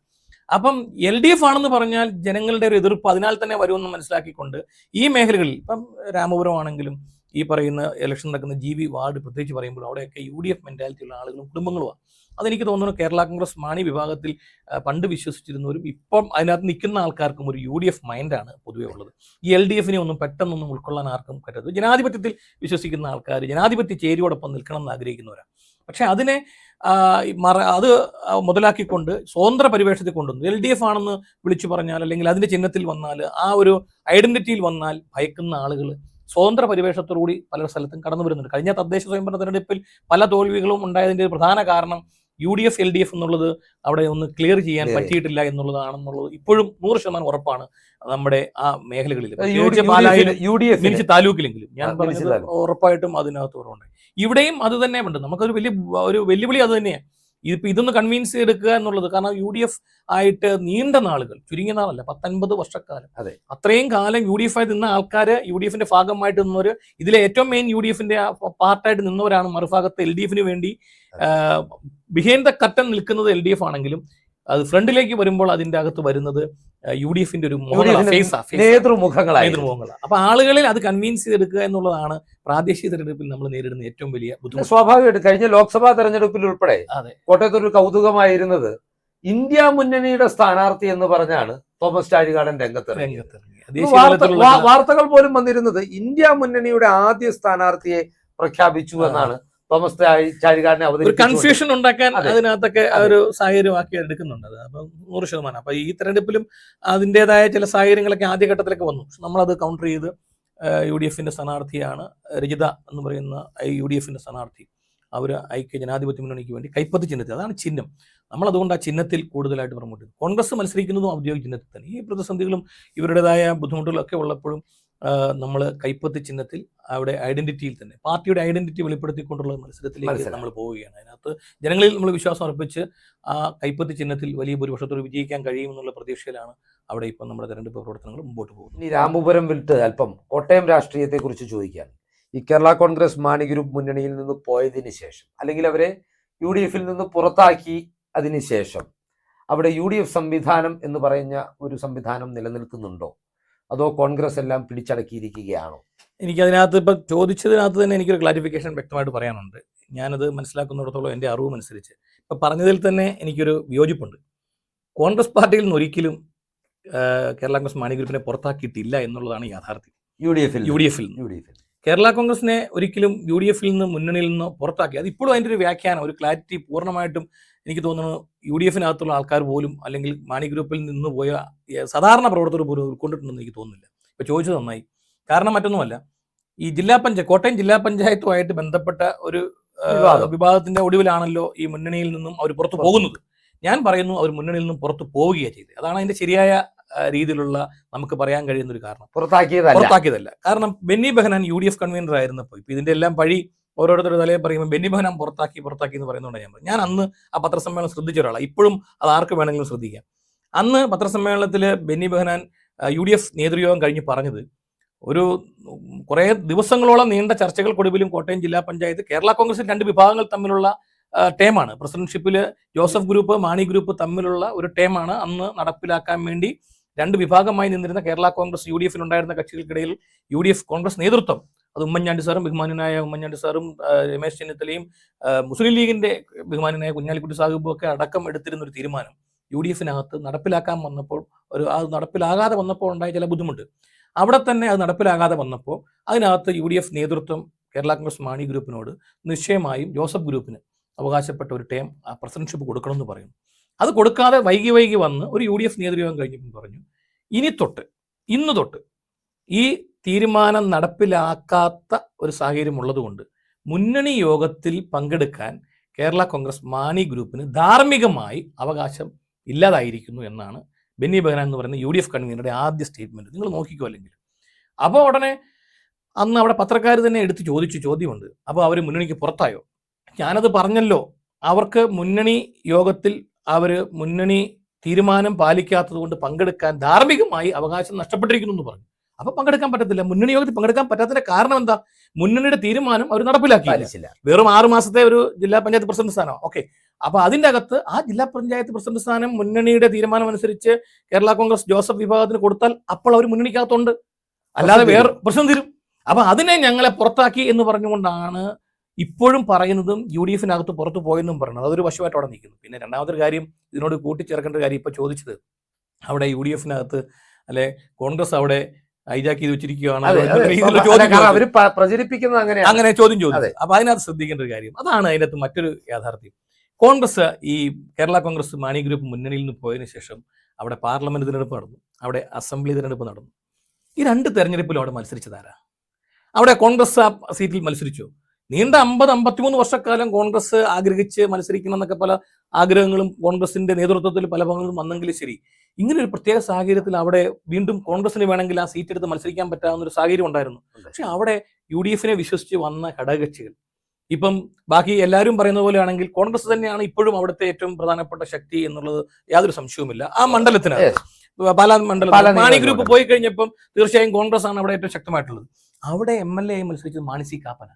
അപ്പം എൽ ഡി എഫ് ആണെന്ന് പറഞ്ഞാൽ ജനങ്ങളുടെ ഒരു എതിർപ്പ് അതിനാൽ തന്നെ വരുമെന്ന് മനസ്സിലാക്കിക്കൊണ്ട് ഈ മേഖലകളിൽ ഇപ്പം രാമപുരം ആണെങ്കിലും ഈ പറയുന്ന ഇലക്ഷൻ നടക്കുന്ന ജി വി വാർഡ് പ്രത്യേകിച്ച് പറയുമ്പോൾ അവിടെയൊക്കെ യു ഡി എഫ് മെന്റാലിറ്റി ഉള്ള ആളുകളും കുടുംബങ്ങളുമാണ്. അതെനിക്ക് തോന്നുന്നു കേരള കോൺഗ്രസ് മാണി വിഭാഗത്തിൽ പണ്ട് വിശ്വസിച്ചിരുന്നവരും ഇപ്പം അതിനകത്ത് നിൽക്കുന്ന ആൾക്കാർക്കും ഒരു യു ഡി എഫ് മൈൻഡാണ് പൊതുവേ ഉള്ളത്. ഈ എൽ ഡി എഫിനെ ഒന്നും പെട്ടെന്നൊന്നും ഉൾക്കൊള്ളാൻ ആർക്കും പറ്റരുത്. ജനാധിപത്യത്തിൽ വിശ്വസിക്കുന്ന ആൾക്കാർ ജനാധിപത്യ ചേരിയോടൊപ്പം നിൽക്കണം എന്ന് ആഗ്രഹിക്കുന്നവരാണ് പക്ഷെ അതിനെ മറ അത് മുതലാക്കിക്കൊണ്ട് സ്വതന്ത്ര പരിവേഷത്തിൽ കൊണ്ടുവന്നു. എൽ ഡി എഫ് ആണെന്ന് വിളിച്ചു പറഞ്ഞാൽ അല്ലെങ്കിൽ അതിന്റെ ചിഹ്നത്തിൽ വന്നാൽ ആ ഒരു ഐഡന്റിറ്റിയിൽ വന്നാൽ ഭയക്കുന്ന ആളുകൾ സ്വതന്ത്ര പരിവേഷത്തോടുകൂടി പല സ്ഥലത്തും കടന്നു വരുന്നുണ്ട്. കഴിഞ്ഞ തദ്ദേശ സ്വയംഭരണ തെരഞ്ഞെടുപ്പിൽ പല തോൽവികളും ഉണ്ടായതിന്റെ പ്രധാന കാരണം U D F L D F എന്നുള്ളത് അവിടെ ഒന്ന് ക്ലിയർ ചെയ്യാൻ പറ്റിയിട്ടില്ല എന്നുള്ളതാണെന്നുള്ളത് ഇപ്പോഴും നൂറ് ശതമാനം ഉറപ്പാണ് നമ്മുടെ ആ മേഖലകളിൽ. മിനിച്ച് താലൂക്കിലെങ്കിലും. ഞാൻ പറഞ്ഞത് ഉറപ്പായിട്ടും അതിനകത്ത് കുറവുണ്ട് ഇവിടെയും അത് തന്നെ ഉണ്ട് നമുക്കൊരു വലിയ ഒരു വെല്ലുവിളി അത് തന്നെയാണ്. ഇതിപ്പോ ഇതൊന്ന് കൺവിൻസ് ചെയ്തെടുക്കുക എന്നുള്ളത് കാരണം യു ഡി എഫ് ആയിട്ട് നീണ്ട നാളുകൾ ചുരുങ്ങിയ നാളല്ല പത്തൊൻപത് വർഷക്കാലം അതെ. അത്രയും കാലം യു ഡി എഫ് ആയി നിന്ന ആൾക്കാര് യു ഡി എഫിന്റെ ഭാഗമായിട്ട് നിന്നവര് ഇതിലെ ഏറ്റവും മെയിൻ യു ഡി എഫിന്റെ പാർട്ടായിട്ട് നിന്നവരാണ് മറുഭാഗത്ത് എൽ ഡി എഫിന് വേണ്ടി ബിഹൈൻഡ് ദ കട്ടൻ നിൽക്കുന്നത് എൽ ഡി എഫ് ആണെങ്കിലും അത് ഫ്രണ്ടിലേക്ക് വരുമ്പോൾ അതിന്റെ അകത്ത് വരുന്നത് യു ഡി എഫിന്റെ ഒരു നേതൃമുഖങ്ങളാണ് അപ്പൊ ആളുകളിൽ അത് കൺവിൻസ് ചെയ്തെടുക്കുക എന്നുള്ളതാണ് പ്രാദേശിക തെരഞ്ഞെടുപ്പിൽ നമ്മൾ നേരിടുന്ന ഏറ്റവും വലിയ ബുദ്ധിമുട്ട്. സ്വാഭാവികമായിട്ട് കഴിഞ്ഞ ലോക്സഭാ തെരഞ്ഞെടുപ്പിൽ ഉൾപ്പെടെ കോട്ടയത്തൊരു കോട്ടയത്ത് ഒരു കൗതുകമായിരുന്നത് ഇന്ത്യ മുന്നണിയുടെ സ്ഥാനാർത്ഥി എന്ന് പറഞ്ഞാണ് തോമസ് ചാഴികാടൻ ചില- വാർത്തകൾ പോലും വന്നിരുന്നത് ഇന്ത്യ മുന്നണിയുടെ ആദ്യ സ്ഥാനാർത്ഥിയെ പ്രഖ്യാപിച്ചു എന്നാണ് തോമസ് ചാരികാരനെ ഒരു കൺഫ്യൂഷൻ ഉണ്ടാക്കാൻ അതെ. അതിനകത്തൊക്കെ ഒരു സാഹചര്യമാക്കി എടുക്കുന്നുണ്ട് അത്. അപ്പം നൂറ് ശതമാനം. അപ്പൊ ഈ തെരഞ്ഞെടുപ്പിലും അതിന്റെതായ ചില സാഹചര്യങ്ങളൊക്കെ ആദ്യഘട്ടത്തിലൊക്കെ വന്നു. പക്ഷെ നമ്മളത് കൗണ്ടർ ചെയ്ത് യു ഡി എഫിന്റെ സ്ഥാനാർത്ഥിയാണ് രജിത എന്ന് പറയുന്ന യു ഡി എഫിന്റെ സ്ഥാനാർത്ഥി. അവർ ഐക്യ ജനാധിപത്യ മുന്നണിക്ക് വേണ്ടി കൈപ്പത്തി ചിഹ്നത്തിൽ. അതാണ് ചിഹ്നം. നമ്മൾ അതുകൊണ്ട് ആ ചിഹ്നത്തിൽ കൂടുതലായിട്ട് പ്രമോട്ട് ചെയ്തു കോൺഗ്രസ് മത്സരിക്കുന്നതും ഔദ്യോഗിക ചിഹ്നത്തിൽ തന്നെ. ഈ പ്രതിസന്ധികളും ഇവരുടേതായ ബുദ്ധിമുട്ടുകളൊക്കെ ഉള്ളപ്പോഴും നമ്മൾ കൈപ്പത്തി ചിഹ്നത്തിൽ അവിടെ ഐഡന്റിറ്റിയിൽ തന്നെ പാർട്ടിയുടെ ഐഡന്റിറ്റി വെളിപ്പെടുത്തിക്കൊണ്ടുള്ള മത്സരത്തിലേക്ക് മത്സരം. നമ്മൾ പോവുകയാണ്. അതിനകത്ത് ജനങ്ങളിൽ നമ്മൾ വിശ്വാസം അർപ്പിച്ച് ആ കൈപ്പത്തി ചിഹ്നത്തിൽ വലിയ ഭൂരിപക്ഷത്തോട് വിജയിക്കാൻ കഴിയുമെന്നുള്ള പ്രതീക്ഷയിലാണ് അവിടെ ഇപ്പം നമ്മുടെ തെരഞ്ഞെടുപ്പ് പ്രവർത്തനങ്ങൾ മുമ്പോട്ട് പോകുന്നത്. ഇനി രാമപുരം വിട്ട് അല്പം കോട്ടയം രാഷ്ട്രീയത്തെ കുറിച്ച് ചോദിക്കാൻ ഈ കേരള കോൺഗ്രസ് മാണി ഗ്രൂപ്പ് മുന്നണിയിൽ നിന്ന് പോയതിന് ശേഷം അല്ലെങ്കിൽ അവരെ യു ഡി എഫിൽ നിന്ന് പുറത്താക്കി അതിന് ശേഷം അവിടെ യു ഡി എഫ് സംവിധാനം എന്ന് പറയുന്ന ഒരു സംവിധാനം നിലനിൽക്കുന്നുണ്ടോ? അതോ കോൺഗ്രസ് എല്ലാം പിടിച്ചടക്കിയിരിക്കുകയാണോ? എനിക്കതിനകത്ത് ഇപ്പം ചോദിച്ചതിനകത്ത് തന്നെ എനിക്കൊരു ക്ലാരിഫിക്കേഷൻ വ്യക്തമായിട്ട് പറയാനുണ്ട്. ഞാനത് മനസ്സിലാക്കുന്നിടത്തോളം എന്റെ അറിവും അനുസരിച്ച്. ഇപ്പം പറഞ്ഞതിൽ തന്നെ എനിക്കൊരു വിയോജിപ്പുണ്ട്. കോൺഗ്രസ് പാർട്ടിയിൽ നിന്ന് ഒരിക്കലും കേരള കോൺഗ്രസ് മാണി ഗ്രൂപ്പിനെ പുറത്താക്കിയിട്ടില്ല എന്നുള്ളതാണ് യാഥാർത്ഥ്യം. യു ഡി എഫിൽ യു ഡി എഫിൽ യു ഡി എഫിൽ കേരള കോൺഗ്രസിനെ ഒരിക്കലും യു ഡി എഫിൽ നിന്ന് മുന്നണിയിൽ നിന്ന് പുറത്താക്കി അത് ഇപ്പോഴും അതിന്റെ ഒരു വ്യാഖ്യാനം ഒരു ക്ലാരിറ്റി പൂർണമായിട്ടും എനിക്ക് തോന്നുന്നു യു ഡി എഫിനകത്തുള്ള ആൾക്കാർ പോലും അല്ലെങ്കിൽ മാണി ഗ്രൂപ്പിൽ നിന്ന് പോയ സാധാരണ പ്രവർത്തകർ പോലും ഉൾക്കൊണ്ടിട്ടുണ്ടെന്ന് എനിക്ക് തോന്നുന്നില്ല. ഇപ്പൊ ചോദിച്ചത് നന്നായി. കാരണം മറ്റൊന്നുമല്ല ഈ ജില്ലാ പഞ്ചായത്ത് കോട്ടയം ജില്ലാ പഞ്ചായത്തുമായിട്ട് ബന്ധപ്പെട്ട ഒരു വിവാദത്തിന്റെ ഒടുവിലാണല്ലോ ഈ മുന്നണിയിൽ നിന്നും അവർ പുറത്തു പോകുന്നത്. ഞാൻ പറയുന്നു അവർ മുന്നണിയിൽ നിന്നും പുറത്തു പോവുകയാണ് ചെയ്തത്. അതാണ് അതിന്റെ ശരിയായ രീതിയിലുള്ള നമുക്ക് പറയാൻ കഴിയുന്ന ഒരു കാരണം. പുറത്താക്കിയതല്ല. പുറത്താക്കിയതല്ല. കാരണം Benny Behanan U D F convener ആയിരുന്നപ്പോൾ ഇപ്പൊ ഇതിന്റെ എല്ലാം പഴി ഓരോരുത്തരുടെ തലയെ പറയുമ്പോൾ ബെന്നി ബെഹനാൻ പുറത്താക്കി പുറത്താക്കി എന്ന് പറയുന്നതുകൊണ്ട് ഞാൻ പറഞ്ഞത്. ഞാൻ അന്ന് ആ പത്രസമ്മേളനം ശ്രദ്ധിച്ച ഒരാളാണ്. ഇപ്പോഴും അത് ആർക്ക് വേണമെങ്കിലും ശ്രദ്ധിക്കാം. അന്ന് പത്രസമ്മേളനത്തിൽ Benny Behanan U D F നേതൃയോഗം കഴിഞ്ഞ് പറഞ്ഞത് ഒരു കുറേ ദിവസങ്ങളോളം നീണ്ട ചർച്ചകൾക്കൊടുവിലും കോട്ടയം ജില്ലാ പഞ്ചായത്ത് കേരള കോൺഗ്രസിൽ രണ്ട് വിഭാഗങ്ങൾ തമ്മിലുള്ള ടേമാണ്. പ്രസിഡന്റ്ഷിപ്പിൽ ജോസഫ് ഗ്രൂപ്പ് മാണി ഗ്രൂപ്പ് തമ്മിലുള്ള ഒരു ടേമാണ് അന്ന് നടപ്പിലാക്കാൻ വേണ്ടി രണ്ട് വിഭാഗമായി നിന്നിരുന്ന കേരള കോൺഗ്രസ് യു ഡി എഫിലുണ്ടായിരുന്ന കക്ഷികൾക്കിടയിൽ യു ഡി എഫ് കോൺഗ്രസ് നേതൃത്വം അത് ഉമ്മൻചാണ്ടി സാറും ബഹുമാനായ ഉമ്മൻചാണ്ടി സാറും രമേശ് ചെന്നിത്തലയും മുസ്ലിം ലീഗിന്റെ ബഹുമാനായ കുഞ്ഞാലിക്കുട്ടി സാഹിബും ഒക്കെ അടക്കം എടുത്തിരുന്ന ഒരു തീരുമാനം യു ഡി എഫിനകത്ത് നടപ്പിലാക്കാൻ വന്നപ്പോൾ ഒരു അത് നടപ്പിലാകാതെ വന്നപ്പോൾ ഉണ്ടായ ചില ബുദ്ധിമുട്ട്. അവിടെ തന്നെ അത് നടപ്പിലാകാതെ വന്നപ്പോൾ അതിനകത്ത് യു ഡി എഫ് നേതൃത്വം കേരള കോൺഗ്രസ് മാണി ഗ്രൂപ്പിനോട് നിശ്ചയമായും ജോസഫ് ഗ്രൂപ്പിന് അവകാശപ്പെട്ട ഒരു ടേം പ്രസിഡൻഷിപ്പ് കൊടുക്കണമെന്ന് പറയുന്നു. അത് കൊടുക്കാതെ വൈകി വൈകി വന്ന് ഒരു യു ഡി എഫ് നേതൃയോഗം കഴിഞ്ഞപ്പോൾ പറഞ്ഞു ഇനി തൊട്ട് ഇന്ന് തൊട്ട് ഈ തീരുമാനം നടപ്പിലാക്കാത്ത ഒരു സാഹചര്യം ഉള്ളതുകൊണ്ട് മുന്നണി യോഗത്തിൽ പങ്കെടുക്കാൻ കേരള കോൺഗ്രസ് മാണി ഗ്രൂപ്പിന് ധാർമ്മികമായി അവകാശം ഇല്ലാതായിരിക്കുന്നു എന്നാണ് ബെന്നി ബെഹനാൻ എന്ന് പറയുന്ന യു ഡി എഫ് കൺവീനറുടെ ആദ്യ സ്റ്റേറ്റ്മെന്റ്. നിങ്ങൾ നോക്കിക്കോ അല്ലെങ്കിൽ. അപ്പോൾ ഉടനെ അന്ന് അവിടെ പത്രക്കാർ തന്നെ എടുത്ത് ചോദിച്ചു ചോദ്യമുണ്ട്. അപ്പോൾ അവർ മുന്നണിക്ക് പുറത്തായോ? ഞാനത് പറഞ്ഞല്ലോ. അവർക്ക് മുന്നണി യോഗത്തിൽ അവർ മുന്നണി തീരുമാനം പാലിക്കാത്തത് കൊണ്ട് പങ്കെടുക്കാൻ ധാർമ്മികമായി അവകാശം നഷ്ടപ്പെട്ടിരിക്കുന്നു എന്ന് പറഞ്ഞു. അപ്പൊ പങ്കെടുക്കാൻ പറ്റത്തില്ല. മുന്നണി യോഗത്തിൽ പങ്കെടുക്കാൻ പറ്റാത്തതിന്റെ കാരണം എന്താ? മുന്നണിയുടെ തീരുമാനം അവർ പാലിച്ചില്ല. വെറും ആറു മാസത്തെ ഒരു ജില്ലാ പഞ്ചായത്ത് പ്രസിഡന്റ് സ്ഥാനം. ഓക്കെ. അപ്പൊ അതിന്റെ അകത്ത് ആ ജില്ലാ പഞ്ചായത്ത് പ്രസിഡന്റ് സ്ഥാനം മുന്നണിയുടെ തീരുമാനം അനുസരിച്ച് കേരള കോൺഗ്രസ് ജോസഫ് വിഭാഗത്തിന് കൊടുത്താൽ അപ്പോൾ അവർ മുന്നണിക്കകത്തുണ്ട്. അല്ലാതെ വേറെ പ്രശ്നം തീരും. അപ്പൊ അതിനെ ഞങ്ങളെ പുറത്താക്കി എന്ന് പറഞ്ഞുകൊണ്ടാണ് ഇപ്പോഴും പറയുന്നതും യു ഡി എഫിനകത്ത് പുറത്തു പോയെന്നും പറയുന്നത് അതൊരു വശമായിട്ട് അവിടെ നിൽക്കുന്നു. പിന്നെ രണ്ടാമതൊരു കാര്യം ഇതിനോട് കൂട്ടിച്ചേർക്കേണ്ട ഒരു കാര്യം ഇപ്പൊ ചോദിച്ചത്. അവിടെ യു ഡി എഫിനകത്ത് അല്ലെ കോൺഗ്രസ് അവിടെ ഹൈജാക്ക് ചെയ്ത് വെച്ചിരിക്കുകയാണ്. അവർ പ്രചരിപ്പിക്കുന്നത് അങ്ങനെ അങ്ങനെ ചോദ്യം ചോദിച്ചു. അപ്പൊ അതിനകത്ത് ശ്രദ്ധിക്കേണ്ട ഒരു കാര്യം. അതാണ് അതിനകത്ത് മറ്റൊരു യാഥാർത്ഥ്യം. കോൺഗ്രസ് ഈ കേരള കോൺഗ്രസ് മാണി ഗ്രൂപ്പ് മുന്നണിയിൽ നിന്ന് പോയതിനു ശേഷം അവിടെ പാർലമെന്റ് തിരഞ്ഞെടുപ്പ് നടന്നു. അവിടെ അസംബ്ലി തിരഞ്ഞെടുപ്പ് നടന്നു. ഈ രണ്ട് തെരഞ്ഞെടുപ്പിലും അവിടെ മത്സരിച്ചതാരാ? അവിടെ കോൺഗ്രസ് ആ സീറ്റിൽ മത്സരിച്ചു. നീണ്ട അമ്പത് അമ്പത്തിമൂന്ന് വർഷക്കാലം കോൺഗ്രസ് ആഗ്രഹിച്ച് മത്സരിക്കണം എന്നൊക്കെ പല ആഗ്രഹങ്ങളും കോൺഗ്രസിന്റെ നേതൃത്വത്തിൽ പല ഭാഗങ്ങളും വന്നെങ്കിലും ശരി. ഇങ്ങനെ ഒരു പ്രത്യേക സാഹചര്യത്തിൽ അവിടെ വീണ്ടും കോൺഗ്രസിന് വേണമെങ്കിൽ ആ സീറ്റ് എടുത്ത് മത്സരിക്കാൻ പറ്റാവുന്ന ഒരു സാഹചര്യം ഉണ്ടായിരുന്നു. ഉണ്ട്. പക്ഷെ അവിടെ യു ഡി എഫിനെ വിശ്വസിച്ച് വന്ന ഘടകകക്ഷികൾ. ഇപ്പം ബാക്കി എല്ലാവരും പറയുന്ന പോലെയാണെങ്കിൽ കോൺഗ്രസ് തന്നെയാണ് ഇപ്പോഴും അവിടുത്തെ ഏറ്റവും പ്രധാനപ്പെട്ട ശക്തി എന്നുള്ളത് യാതൊരു സംശയവുമില്ല. ആ മണ്ഡലത്തിന്. പാലാ മണ്ഡലം. മാണി ഗ്രൂപ്പ് പോയി കഴിഞ്ഞപ്പം തീർച്ചയായും കോൺഗ്രസ് ആണ് അവിടെ ഏറ്റവും ശക്തമായിട്ടുള്ളത്. അവിടെ എം എൽ എ ആയി മത്സരിച്ചത് മാണി സി കാപ്പന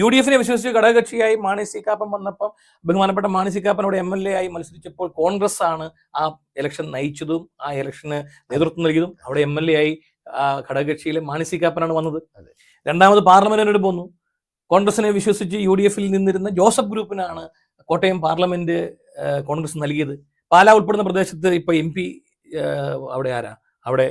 യു ഡി എഫിനെ വിശ്വസിച്ച് ഘടകകക്ഷിയായി മാണി സി കാപ്പൻ വന്നപ്പം ബഹുമാനപ്പെട്ട മാണി സി കാപ്പനോട് അവിടെ എം എൽ എ ആയി മത്സരിച്ചപ്പോൾ കോൺഗ്രസ് ആണ് ആ ഇലക്ഷൻ നയിച്ചതും ആ ഇലക്ഷന് നേതൃത്വം നൽകിയതും. അവിടെ എം എൽ എ ആയി ഘടകകക്ഷിയിലെ മാണി സി കാപ്പനാണ് വന്നത്. രണ്ടാമത് പാർലമെന്റ് പോന്നു. വന്നു കോൺഗ്രസിനെ വിശ്വസിച്ച് യു ഡി എഫിൽ നിന്നിരുന്ന ജോസഫ് ഗ്രൂപ്പിനാണ് കോട്ടയം പാർലമെന്റ് കോൺഗ്രസ് നൽകിയത്. പാലാ ഉൾപ്പെടുന്ന പ്രദേശത്ത് ഇപ്പൊ എം പി അവിടെ ആരാ? അവിടെ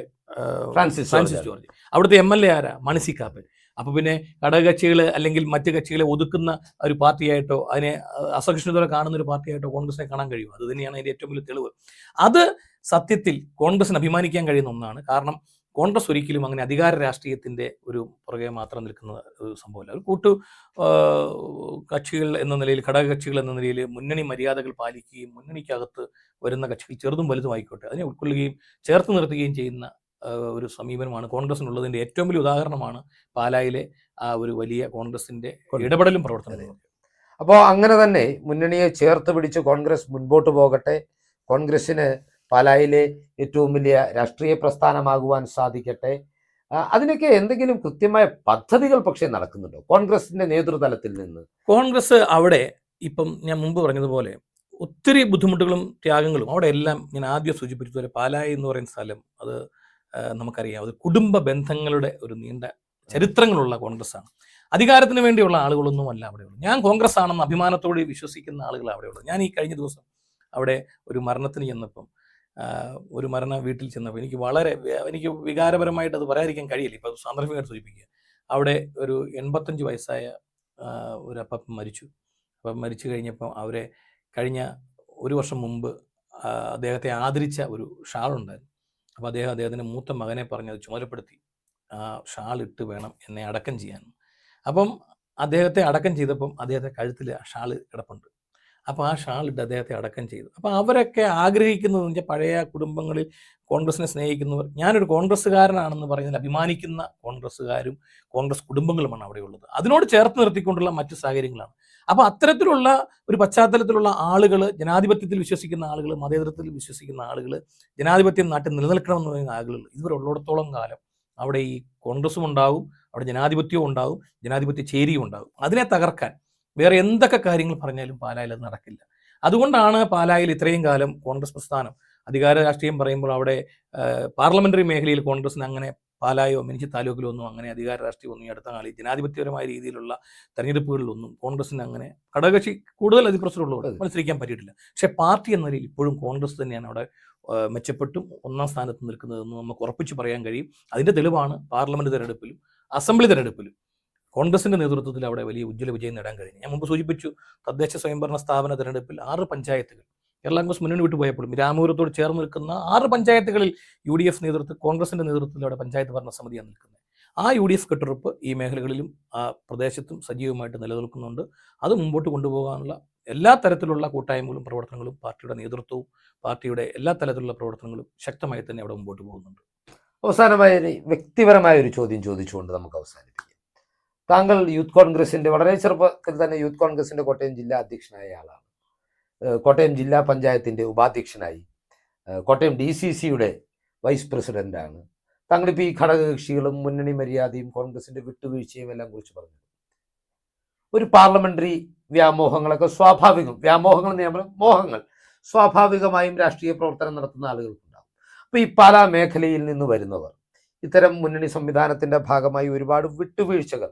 ഫ്രാൻസിസ് ഫ്രാൻസിസ് ജോർജ്. അവിടുത്തെ എം എൽ എ ആരാ? മണി സി കാപ്പൻ. അപ്പൊ പിന്നെ ഘടകകക്ഷികൾ അല്ലെങ്കിൽ മറ്റ് കക്ഷികളെ ഒതുക്കുന്ന ഒരു പാർട്ടിയായിട്ടോ അതിനെ അസഹിഷ്ണുത കാണുന്ന ഒരു പാർട്ടിയായിട്ടോ കോൺഗ്രസിനെ കാണാൻ കഴിയും. അത് തന്നെയാണ് അതിന്റെ ഏറ്റവും വലിയ തെളിവ്. അത് സത്യത്തിൽ കോൺഗ്രസിന് അഭിമാനിക്കാൻ കഴിയുന്ന ഒന്നാണ്. കാരണം കോൺഗ്രസ് ഒരിക്കലും അങ്ങനെ അധികാര രാഷ്ട്രീയത്തിന്റെ ഒരു പുറകെ മാത്രം നിൽക്കുന്ന ഒരു സംഭവമല്ല. ഒരു കൂട്ടു കക്ഷികൾ എന്ന നിലയിൽ ഘടകകക്ഷികൾ എന്ന നിലയിൽ മുന്നണി മര്യാദകൾ പാലിക്കുകയും മുന്നണിക്കകത്ത് വരുന്ന കക്ഷികൾ ചെറുതും വലുതും ആയിക്കോട്ടെ അതിനെ ഉൾക്കൊള്ളുകയും ചേർത്ത് നിർത്തുകയും ചെയ്യുന്ന ഒരു സമീപനമാണ്. കോൺഗ്രസിനുള്ളതിന്റെ ഏറ്റവും വലിയ ഉദാഹരണമാണ് പാലായിലെ ആ ഒരു വലിയ കോൺഗ്രസിന്റെ ഇടപെടലും പ്രവർത്തനവും അപ്പോൾ അങ്ങനെ തന്നെ മുന്നണിയെ ചേർത്ത് പിടിച്ച് കോൺഗ്രസ് മുൻപോട്ട് പോകട്ടെ. കോൺഗ്രസിന് പാലായിലെ ഏറ്റവും വലിയ രാഷ്ട്രീയ പ്രസ്ഥാനമാകുവാൻ സാധിക്കട്ടെ. അതിനൊക്കെ എന്തെങ്കിലും കൃത്യമായ പദ്ധതികൾ പക്ഷേ നടക്കുന്നുണ്ടോ? കോൺഗ്രസിന്റെ നേതൃതലത്തിൽ നിന്ന്. കോൺഗ്രസ് അവിടെ ഇപ്പം ഞാൻ മുമ്പ് പറഞ്ഞതുപോലെ ഒത്തിരി ബുദ്ധിമുട്ടുകളും ത്യാഗങ്ങളും അവിടെ എല്ലാം ഞാൻ ആദ്യം സൂചിപ്പിച്ചതുപോലെ പാലായി എന്ന് പറയുന്ന സ്ഥലം അത് നമുക്കറിയാം. അത് കുടുംബ ബന്ധങ്ങളുടെ ഒരു നീണ്ട ചരിത്രങ്ങളുള്ള കോൺഗ്രസ് ആണ് അധികാരത്തിന് വേണ്ടിയുള്ള ആളുകളൊന്നും അല്ല അവിടെയുള്ളൂ ഞാൻ കോൺഗ്രസ് ആണെന്ന് അഭിമാനത്തോടെ വിശ്വസിക്കുന്ന ആളുകൾ അവിടെയുള്ളൂ ഞാൻ ഈ കഴിഞ്ഞ ദിവസം അവിടെ ഒരു മരണത്തിന് ചെന്നപ്പം ഒരു മരണ വീട്ടിൽ ചെന്നപ്പോൾ എനിക്ക് വളരെ എനിക്ക് വികാരപരമായിട്ട് അത് പറയാതിരിക്കാൻ കഴിയില്ല. ഇപ്പം സാന്ദർഭികമായിട്ട് സൂചിപ്പിക്കുക. അവിടെ ഒരു എൺപത്തഞ്ച് വയസ്സായ ഒരു അപ്പം മരിച്ചു. അപ്പം മരിച്ചു കഴിഞ്ഞപ്പം അവരെ കഴിഞ്ഞ ഒരു വർഷം മുമ്പ് അദ്ദേഹത്തെ ആദരിച്ച ഒരു ഷാളുണ്ടായിരുന്നു. അപ്പോൾ അദ്ദേഹം അദ്ദേഹത്തിന്റെ മൂത്ത മകനെ പറഞ്ഞ് അത് ചുമതലപ്പെടുത്തി. ആ ഷാൾ ഇട്ട് വേണം എന്നെ അടക്കം ചെയ്യാൻ. അപ്പം അദ്ദേഹത്തെ അടക്കം ചെയ്തപ്പം അദ്ദേഹത്തെ കഴുത്തിൽ ആ ഷാൾ കിടപ്പുണ്ട്. അപ്പോൾ ആ ഷാൾ ഇട്ട് അദ്ദേഹത്തെ അടക്കം ചെയ്തു. അപ്പോൾ അവരൊക്കെ ആഗ്രഹിക്കുന്നത് വെച്ചാൽ പഴയ കുടുംബങ്ങളിൽ കോൺഗ്രസിനെ സ്നേഹിക്കുന്നവർ ഞാനൊരു കോൺഗ്രസ്സുകാരനാണെന്ന് പറയുന്നതിൽ അഭിമാനിക്കുന്ന കോൺഗ്രസ്സുകാരും കോൺഗ്രസ് കുടുംബങ്ങളുമാണ് അവിടെയുള്ളത്. അതിനോട് ചേർത്ത് നിർത്തിക്കൊണ്ടുള്ള മറ്റു സാഹചര്യങ്ങളാണ്. അപ്പോൾ അത്തരത്തിലുള്ള ഒരു പശ്ചാത്തലത്തിലുള്ള ആളുകൾ ജനാധിപത്യത്തിൽ വിശ്വസിക്കുന്ന ആളുകൾ മതേതരത്തിൽ വിശ്വസിക്കുന്ന ആളുകൾ ജനാധിപത്യം നാട്ടിൽ നിലനിൽക്കണമെന്ന് പറയുന്ന ആളുകൾ ഇവരുള്ളിടത്തോളം കാലം അവിടെ ഈ കോൺഗ്രസും ഉണ്ടാവും അവിടെ ജനാധിപത്യവും ഉണ്ടാവും ജനാധിപത്യ ചേരിയും ഉണ്ടാവും. അതിനെ തകർക്കാൻ വേറെ എന്തൊക്കെ കാര്യങ്ങൾ പറഞ്ഞാലും പാലായിൽ അത് നടക്കില്ല. അതുകൊണ്ടാണ് പാലായിൽ ഇത്രയും കാലം കോൺഗ്രസ് പ്രസ്ഥാനം അധികാര രാഷ്ട്രീയം പറയുമ്പോൾ അവിടെ പാർലമെന്ററി മേഖലയിൽ കോൺഗ്രസിന് അങ്ങനെ പാലായോ മിനിച്ച് താലൂക്കിലോ ഒന്നും അങ്ങനെ അധികാര രാഷ്ട്രീയം ഒന്നും അടുത്ത കാലം ജനാധിപത്യപരമായ രീതിയിലുള്ള തെരഞ്ഞെടുപ്പുകളിലൊന്നും കോൺഗ്രസിന് അങ്ങനെ ഘടകകക്ഷി കൂടുതൽ അതിപ്രസരമുള്ളവർ അതെ. മത്സരിക്കാൻ പറ്റിയിട്ടില്ല. പക്ഷേ പാർട്ടി എന്ന നിലയിൽ ഇപ്പോഴും കോൺഗ്രസ് തന്നെയാണ് അവിടെ മെച്ചപ്പെട്ടും ഒന്നാം സ്ഥാനത്ത് നിൽക്കുന്നതെന്ന് നമുക്ക് ഉറപ്പിച്ച് പറയാൻ കഴിയും. അതിന്റെ തെളിവാണ് പാർലമെന്റ് തെരഞ്ഞെടുപ്പിലും അസംബ്ലി തെരഞ്ഞെടുപ്പിലും കോൺഗ്രസിന്റെ നേതൃത്വത്തിൽ അവിടെ വലിയ ഉജ്ജ്വല വിജയം നേടാൻ കഴിഞ്ഞു ഞാൻ മുമ്പ് സൂചിപ്പിച്ചു തദ്ദേശ സ്വയംഭരണ സ്ഥാപന തെരഞ്ഞെടുപ്പിൽ ആറ് പഞ്ചായത്തുകൾ കേരള കോൺഗ്രസ് മുന്നണി വിട്ടു പോയപ്പോഴും രാമപുരത്തോട് ചേർന്ന് നിൽക്കുന്ന ആറ് പഞ്ചായത്തുകളിൽ യു ഡി എഫ് നേതൃത്വം കോൺഗ്രസിന്റെ നേതൃത്വത്തിൽ അവിടെ പഞ്ചായത്ത് ഭരണ സമിതിയാണ് നിൽക്കുന്നത്. ആ യു ഡി എഫ് കെട്ടുറപ്പ് ഈ മേഖലകളിലും ആ പ്രദേശത്തും സജീവമായിട്ട് നിലനിൽക്കുന്നുണ്ട്. അത് മുമ്പോട്ട് കൊണ്ടുപോകാനുള്ള എല്ലാ തരത്തിലുള്ള കൂട്ടായ്മകളും പ്രവർത്തനങ്ങളും പാർട്ടിയുടെ നേതൃത്വവും പാർട്ടിയുടെ എല്ലാ തരത്തിലുള്ള പ്രവർത്തനങ്ങളും ശക്തമായി തന്നെ അവിടെ മുമ്പോട്ട് പോകുന്നുണ്ട്. അവസാനമായി വ്യക്തിപരമായ ഒരു ചോദ്യം ചോദിച്ചുകൊണ്ട് നമുക്ക് അവസാനിപ്പിക്കാം. താങ്കൾ യൂത്ത് കോൺഗ്രസിന്റെ വളരെ ചെറുപ്പത്തിൽ തന്നെ യൂത്ത് കോൺഗ്രസിന്റെ കോട്ടയം ജില്ലാ അധ്യക്ഷനായ ആളാണ്. കോട്ടയം ജില്ലാ പഞ്ചായത്തിന്റെ ഉപാധ്യക്ഷനായി. കോട്ടയം ഡി സി സിയുടെ വൈസ് പ്രസിഡന്റാണ്. താങ്കളിപ്പോൾ ഈ ഘടകകക്ഷികളും മുന്നണി മര്യാദയും കോൺഗ്രസിന്റെ വിട്ടുവീഴ്ചയും എല്ലാം കുറിച്ച് പറഞ്ഞു. ഒരു പാർലമെന്ററി വ്യാമോഹങ്ങളൊക്കെ സ്വാഭാവികം. വ്യാമോഹങ്ങൾ നിയമനം മോഹങ്ങൾ. സ്വാഭാവികമായും രാഷ്ട്രീയ പ്രവർത്തനം നടത്തുന്ന ആളുകൾക്കുണ്ടാവും. അപ്പോൾ ഈ പാലാ മേഖലയിൽ നിന്ന് വരുന്നവർ ഇത്തരം മുന്നണി സംവിധാനത്തിന്റെ ഭാഗമായി ഒരുപാട് വിട്ടുവീഴ്ചകൾ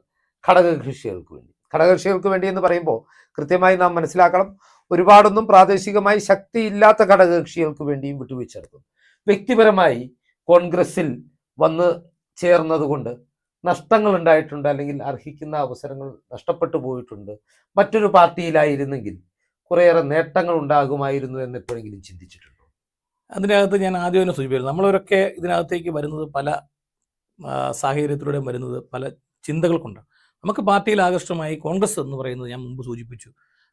ഘടകകക്ഷികൾക്ക് വേണ്ടി. ഘടകകക്ഷികൾക്ക് വേണ്ടി എന്ന് പറയുമ്പോൾ കൃത്യമായി നാം മനസ്സിലാക്കണം ഒരുപാടൊന്നും പ്രാദേശികമായി ശക്തിയില്ലാത്ത ഘടകകക്ഷികൾക്ക് വേണ്ടിയും വിട്ടുവീഴ്ച വ്യക്തിപരമായി കോൺഗ്രസിൽ വന്ന് ചേർന്നതുകൊണ്ട് നഷ്ടങ്ങൾ ഉണ്ടായിട്ടുണ്ട് അല്ലെങ്കിൽ അർഹിക്കുന്ന അവസരങ്ങൾ നഷ്ടപ്പെട്ടു പോയിട്ടുണ്ട്. മറ്റൊരു പാർട്ടിയിലായിരുന്നെങ്കിൽ കുറേയേറെ നേട്ടങ്ങൾ ഉണ്ടാകുമായിരുന്നു എന്ന് എപ്പോഴെങ്കിലും ചിന്തിച്ചിട്ടുണ്ടോ? അതിനകത്ത് ഞാൻ ആദ്യം തന്നെ സൂചിപ്പിച്ചു നമ്മളവരൊക്കെ ഇതിനകത്തേക്ക് വരുന്നത് പല സാഹചര്യത്തിലൂടെ വരുന്നത് പല ചിന്തകൾ കൊണ്ടാണ് നമുക്ക് പാർട്ടിയിൽ ആകർഷ്ടമായി കോൺഗ്രസ് എന്ന് പറയുന്നത് ഞാൻ മുമ്പ് സൂചിപ്പിച്ചു.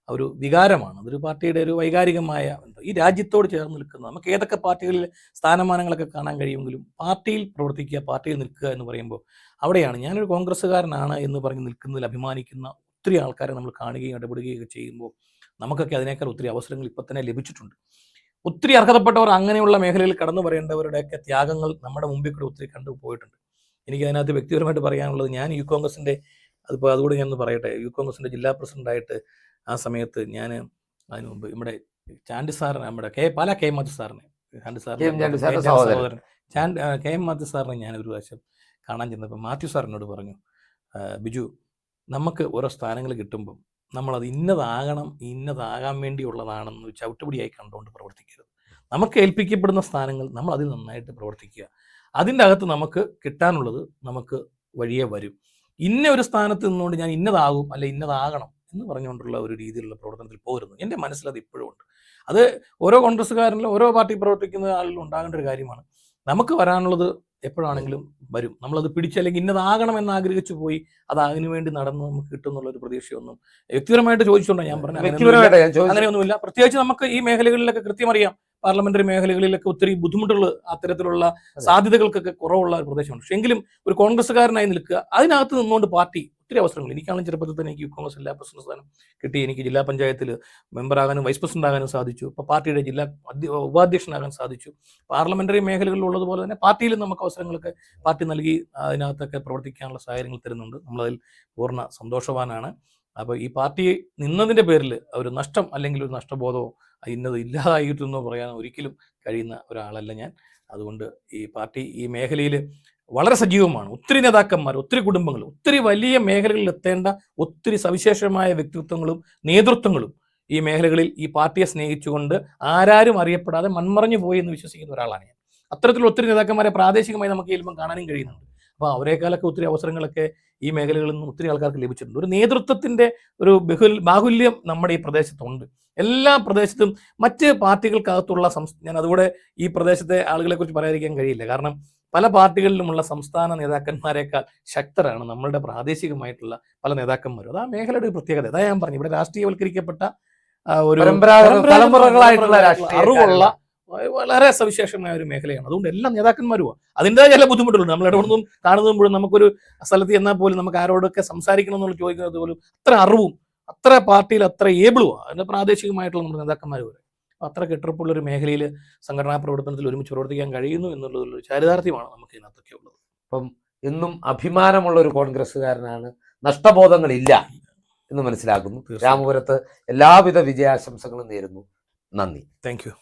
ഒരു വികാരമാണ്. അതൊരു പാർട്ടിയുടെ ഒരു വൈകാരികമായ ഈ രാജ്യത്തോട് ചേർന്ന് നിൽക്കുന്ന നമുക്ക് ഏതൊക്കെ പാർട്ടികളിൽ സ്ഥാനമാനങ്ങളൊക്കെ കാണാൻ കഴിയുമെങ്കിലും പാർട്ടിയിൽ പ്രവർത്തിക്കുക പാർട്ടിയിൽ നിൽക്കുക എന്ന് പറയുമ്പോൾ അവിടെയാണ് ഞാനൊരു കോൺഗ്രസ്സുകാരനാണ് എന്ന് പറഞ്ഞ് നിൽക്കുന്നതിൽ അഭിമാനിക്കുന്ന ഒത്തിരി ആൾക്കാരെ നമ്മൾ കാണുകയും ഇടപെടുകയും ചെയ്യുമ്പോൾ നമുക്കൊക്കെ അതിനേക്കാൾ ഒത്തിരി അവസരങ്ങൾ ഇപ്പം തന്നെ ലഭിച്ചിട്ടുണ്ട്. ഒത്തിരി അർഹതപ്പെട്ടവർ അങ്ങനെയുള്ള മേഖലയിൽ കടന്നു പറയേണ്ടവരുടെയൊക്കെ ത്യാഗങ്ങൾ നമ്മുടെ മുമ്പിൽ കൂടെ ഒത്തിരി കണ്ടു പോയിട്ടുണ്ട്. എനിക്ക് അതിനകത്ത് വ്യക്തിപരമായിട്ട് പറയാനുള്ളത് ഞാൻ യു കോൺഗ്രസിന്റെ അതിപ്പോൾ അതുകൂടെ ഞാൻ പറയട്ടെ യു കോൺഗ്രസിന്റെ ജില്ലാ പ്രസിഡന്റായിട്ട് ആ സമയത്ത് ഞാൻ അതിനു മുമ്പ് നമ്മുടെ ചാണ്ടി സാറിനെ നമ്മുടെ കെ പല കെ എം മാത്യു സാറിനെ ചാണ്ടി സാറിന് സഹോദരൻ. ചാണ്ടി കെ എം മാത്യു സാറിനെ ഞാൻ ഒരു പ്രാവശ്യം കാണാൻ ചെന്നപ്പോൾ മാത്യു സാറിനോട് പറഞ്ഞു ബിജു നമുക്ക് ഓരോ സ്ഥാനങ്ങൾ കിട്ടുമ്പം നമ്മളത് ഇന്നതാകണം ഇന്നതാകാൻ വേണ്ടിയുള്ളതാണെന്ന് ചവിട്ടുപിടിയായി കണ്ടുകൊണ്ട് പ്രവർത്തിക്കരുത്. നമുക്ക് ഏൽപ്പിക്കപ്പെടുന്ന സ്ഥാനങ്ങൾ നമ്മൾ അതിൽ നന്നായിട്ട് പ്രവർത്തിക്കുക. അതിന്റെ അകത്ത് നമുക്ക് കിട്ടാനുള്ളത് നമുക്ക് വഴിയെ വരും. ഇന്ന ഒരു സ്ഥാനത്ത് നിന്നുകൊണ്ട് ഞാൻ ഇന്നതാകും അല്ലെ ഇന്നതാകണം എന്ന് പറഞ്ഞുകൊണ്ടുള്ള ഒരു രീതിയിലുള്ള പ്രവർത്തനത്തിൽ പോരുന്നു. എന്റെ മനസ്സിലത് ഇപ്പോഴും ഉണ്ട്. അത് ഓരോ കോൺഗ്രസ്സുകാരനിലും ഓരോ പാർട്ടി പ്രവർത്തിക്കുന്ന ആളിലും ഉണ്ടാകേണ്ട ഒരു കാര്യമാണ്. നമുക്ക് വരാനുള്ളത് എപ്പോഴാണെങ്കിലും വരും. നമ്മളത് പിടിച്ചല്ലെങ്കിൽ ഇന്നതാകണം എന്ന് ആഗ്രഹിച്ചു പോയി അത് അതിനു വേണ്ടി നടന്ന് നമുക്ക് കിട്ടുന്നുള്ള ഒരു പ്രതീക്ഷയൊന്നും വ്യക്തിപരമായിട്ട് ചോദിച്ചുകൊണ്ടാണ് ഞാൻ പറഞ്ഞത് അങ്ങനെയൊന്നുമില്ല. പ്രത്യേകിച്ച് നമുക്ക് ഈ മേഖലകളിലൊക്കെ കൃത്യമറിയാം പാർലമെന്ററി മേഖലകളിലൊക്കെ ഒത്തിരി ബുദ്ധിമുട്ടുകൾ അത്തരത്തിലുള്ള സാധ്യതകൾക്കൊക്കെ കുറവുള്ള ഒരു പ്രദേശമാണ്. പക്ഷേ എങ്കിലും ഒരു കോൺഗ്രസ്സുകാരനായി നിൽക്കുക അതിനകത്ത് നിന്നുകൊണ്ട് പാർട്ടി ഒത്തിരി അവസരങ്ങൾ. എനിക്കാണെങ്കിൽ ചെറുപ്പത്തിൽ തന്നെ എനിക്ക് യൂത്ത് കോൺഗ്രസ് ജില്ലാ പ്രസിഡന്റ് സ്ഥാനം കിട്ടി. എനിക്ക് ജില്ലാ പഞ്ചായത്തിൽ മെമ്പറാകാനും വൈസ് പ്രസിഡന്റ് ആകാനും സാധിച്ചു. ഇപ്പോൾ പാർട്ടിയുടെ ജില്ലാ ഉപാധ്യക്ഷനാകാൻ സാധിച്ചു. പാർലമെന്ററി മേഖലകളിൽ ഉള്ളതുപോലെ തന്നെ പാർട്ടിയിലും നമുക്ക് അവസരങ്ങളൊക്കെ പാർട്ടി നൽകി അതിനകത്തൊക്കെ പ്രവർത്തിക്കാനുള്ള സാഹചര്യങ്ങൾ തരുന്നുണ്ട്. നമ്മളതിൽ പൂർണ സന്തോഷവാനാണ്. അപ്പോൾ ഈ പാർട്ടി നിന്നതിന്റെ പേരിൽ ഒരു നഷ്ടം അല്ലെങ്കിൽ ഒരു നഷ്ടബോധമോ "ആ, ഇന്നത് ഇല്ലാതായിട്ടെന്നോ പറയാൻ ഒരിക്കലും കഴിയുന്ന ഒരാളല്ല ഞാൻ. അതുകൊണ്ട് ഈ പാർട്ടി ഈ മേഖലയിൽ വളരെ സജീവമാണ്. ഒത്തിരി നേതാക്കന്മാർ ഒത്തിരി കുടുംബങ്ങൾ ഒത്തിരി വലിയ മേഖലകളിൽ എത്തേണ്ട ഒത്തിരി സവിശേഷമായ വ്യക്തിത്വങ്ങളും നേതൃത്വങ്ങളും ഈ മേഖലകളിൽ ഈ പാർട്ടിയെ സ്നേഹിച്ചുകൊണ്ട് ആരാരും അറിയപ്പെടാതെ മൺമറഞ്ഞു പോയി എന്ന് വിശ്വസിക്കുന്ന ഒരാളാണ് ഞാൻ. അത്തരത്തിലുള്ള ഒത്തിരി നേതാക്കന്മാരെ പ്രാദേശികമായി നമുക്ക് ചെല്ലുമ്പോൾ കാണാനും കഴിയുന്നുണ്ട്. അപ്പോൾ അവരെക്കാളൊക്കെ ഒത്തിരി അവസരങ്ങളൊക്കെ ഈ മേഖലകളിൽ നിന്ന് ഒത്തിരി ആൾക്കാർക്ക് ലഭിച്ചിട്ടുണ്ട്. ഒരു നേതൃത്വത്തിന്റെ ഒരു ബഹുൽ ബാഹുല്യം നമ്മുടെ ഈ പ്രദേശത്തുണ്ട്. എല്ലാ പ്രദേശത്തും മറ്റ് പാർട്ടികൾക്കകത്തുള്ള സംസ് ഞാൻ അതുകൂടെ ഈ പ്രദേശത്തെ ആളുകളെ കുറിച്ച് പറയാതിരിക്കാൻ കഴിയില്ല. കാരണം പല പാർട്ടികളിലുമുള്ള സംസ്ഥാന നേതാക്കന്മാരെക്കാൾ ശക്തരാണ് നമ്മളുടെ പ്രാദേശികമായിട്ടുള്ള പല നേതാക്കന്മാരും. അത് ആ മേഖലയുടെ ഒരു പ്രത്യേകത. അതാ ഞാൻ പറഞ്ഞു. ഇവിടെ രാഷ്ട്രീയവൽക്കരിക്കപ്പെട്ട ഒരു തലമുറകളായിട്ടുള്ള അറിവുള്ള വളരെ സവിശേഷമായ ഒരു മേഖലയാണ്. അതുകൊണ്ട് എല്ലാ നേതാക്കന്മാരുമാണ് അതിന്റെ ചില ബുദ്ധിമുട്ടുകളുണ്ട്. നമ്മൾ ഇടപെടുന്നതും കാണുന്നതുമ്പോഴും നമുക്കൊരു സ്ഥലത്ത് എന്നാൽ പോലും നമുക്ക് ആരോടൊക്കെ സംസാരിക്കണം എന്നുള്ള ചോദിക്കുന്നത് പോലും അത്ര അറിവും അത്ര പാർട്ടിയിൽ അത്ര ഏബിളുമാണ് അതിന്റെ പ്രാദേശികമായിട്ടുള്ള നമ്മുടെ നേതാക്കന്മാർ വരെ അത്ര കെട്ടുറപ്പുള്ള ഒരു മേഖലയിൽ സംഘടനാ പ്രവർത്തനത്തിൽ ഒരുമിച്ച് പ്രവർത്തിക്കാൻ കഴിയുന്നു എന്നുള്ളതൊരു ചാരിതാർത്ഥ്യമാണ് നമുക്ക് ഇതിനകത്തൊക്കെ ഉള്ളത്. അപ്പം എന്നും അഭിമാനമുള്ള ഒരു കോൺഗ്രസ്സുകാരനാണ്. നഷ്ടബോധങ്ങളില്ല എന്ന് മനസ്സിലാക്കുന്നു. രാമപുരത്ത് എല്ലാവിധ വിജയാശംസകളും നേരുന്നു. നന്ദി. Thank you.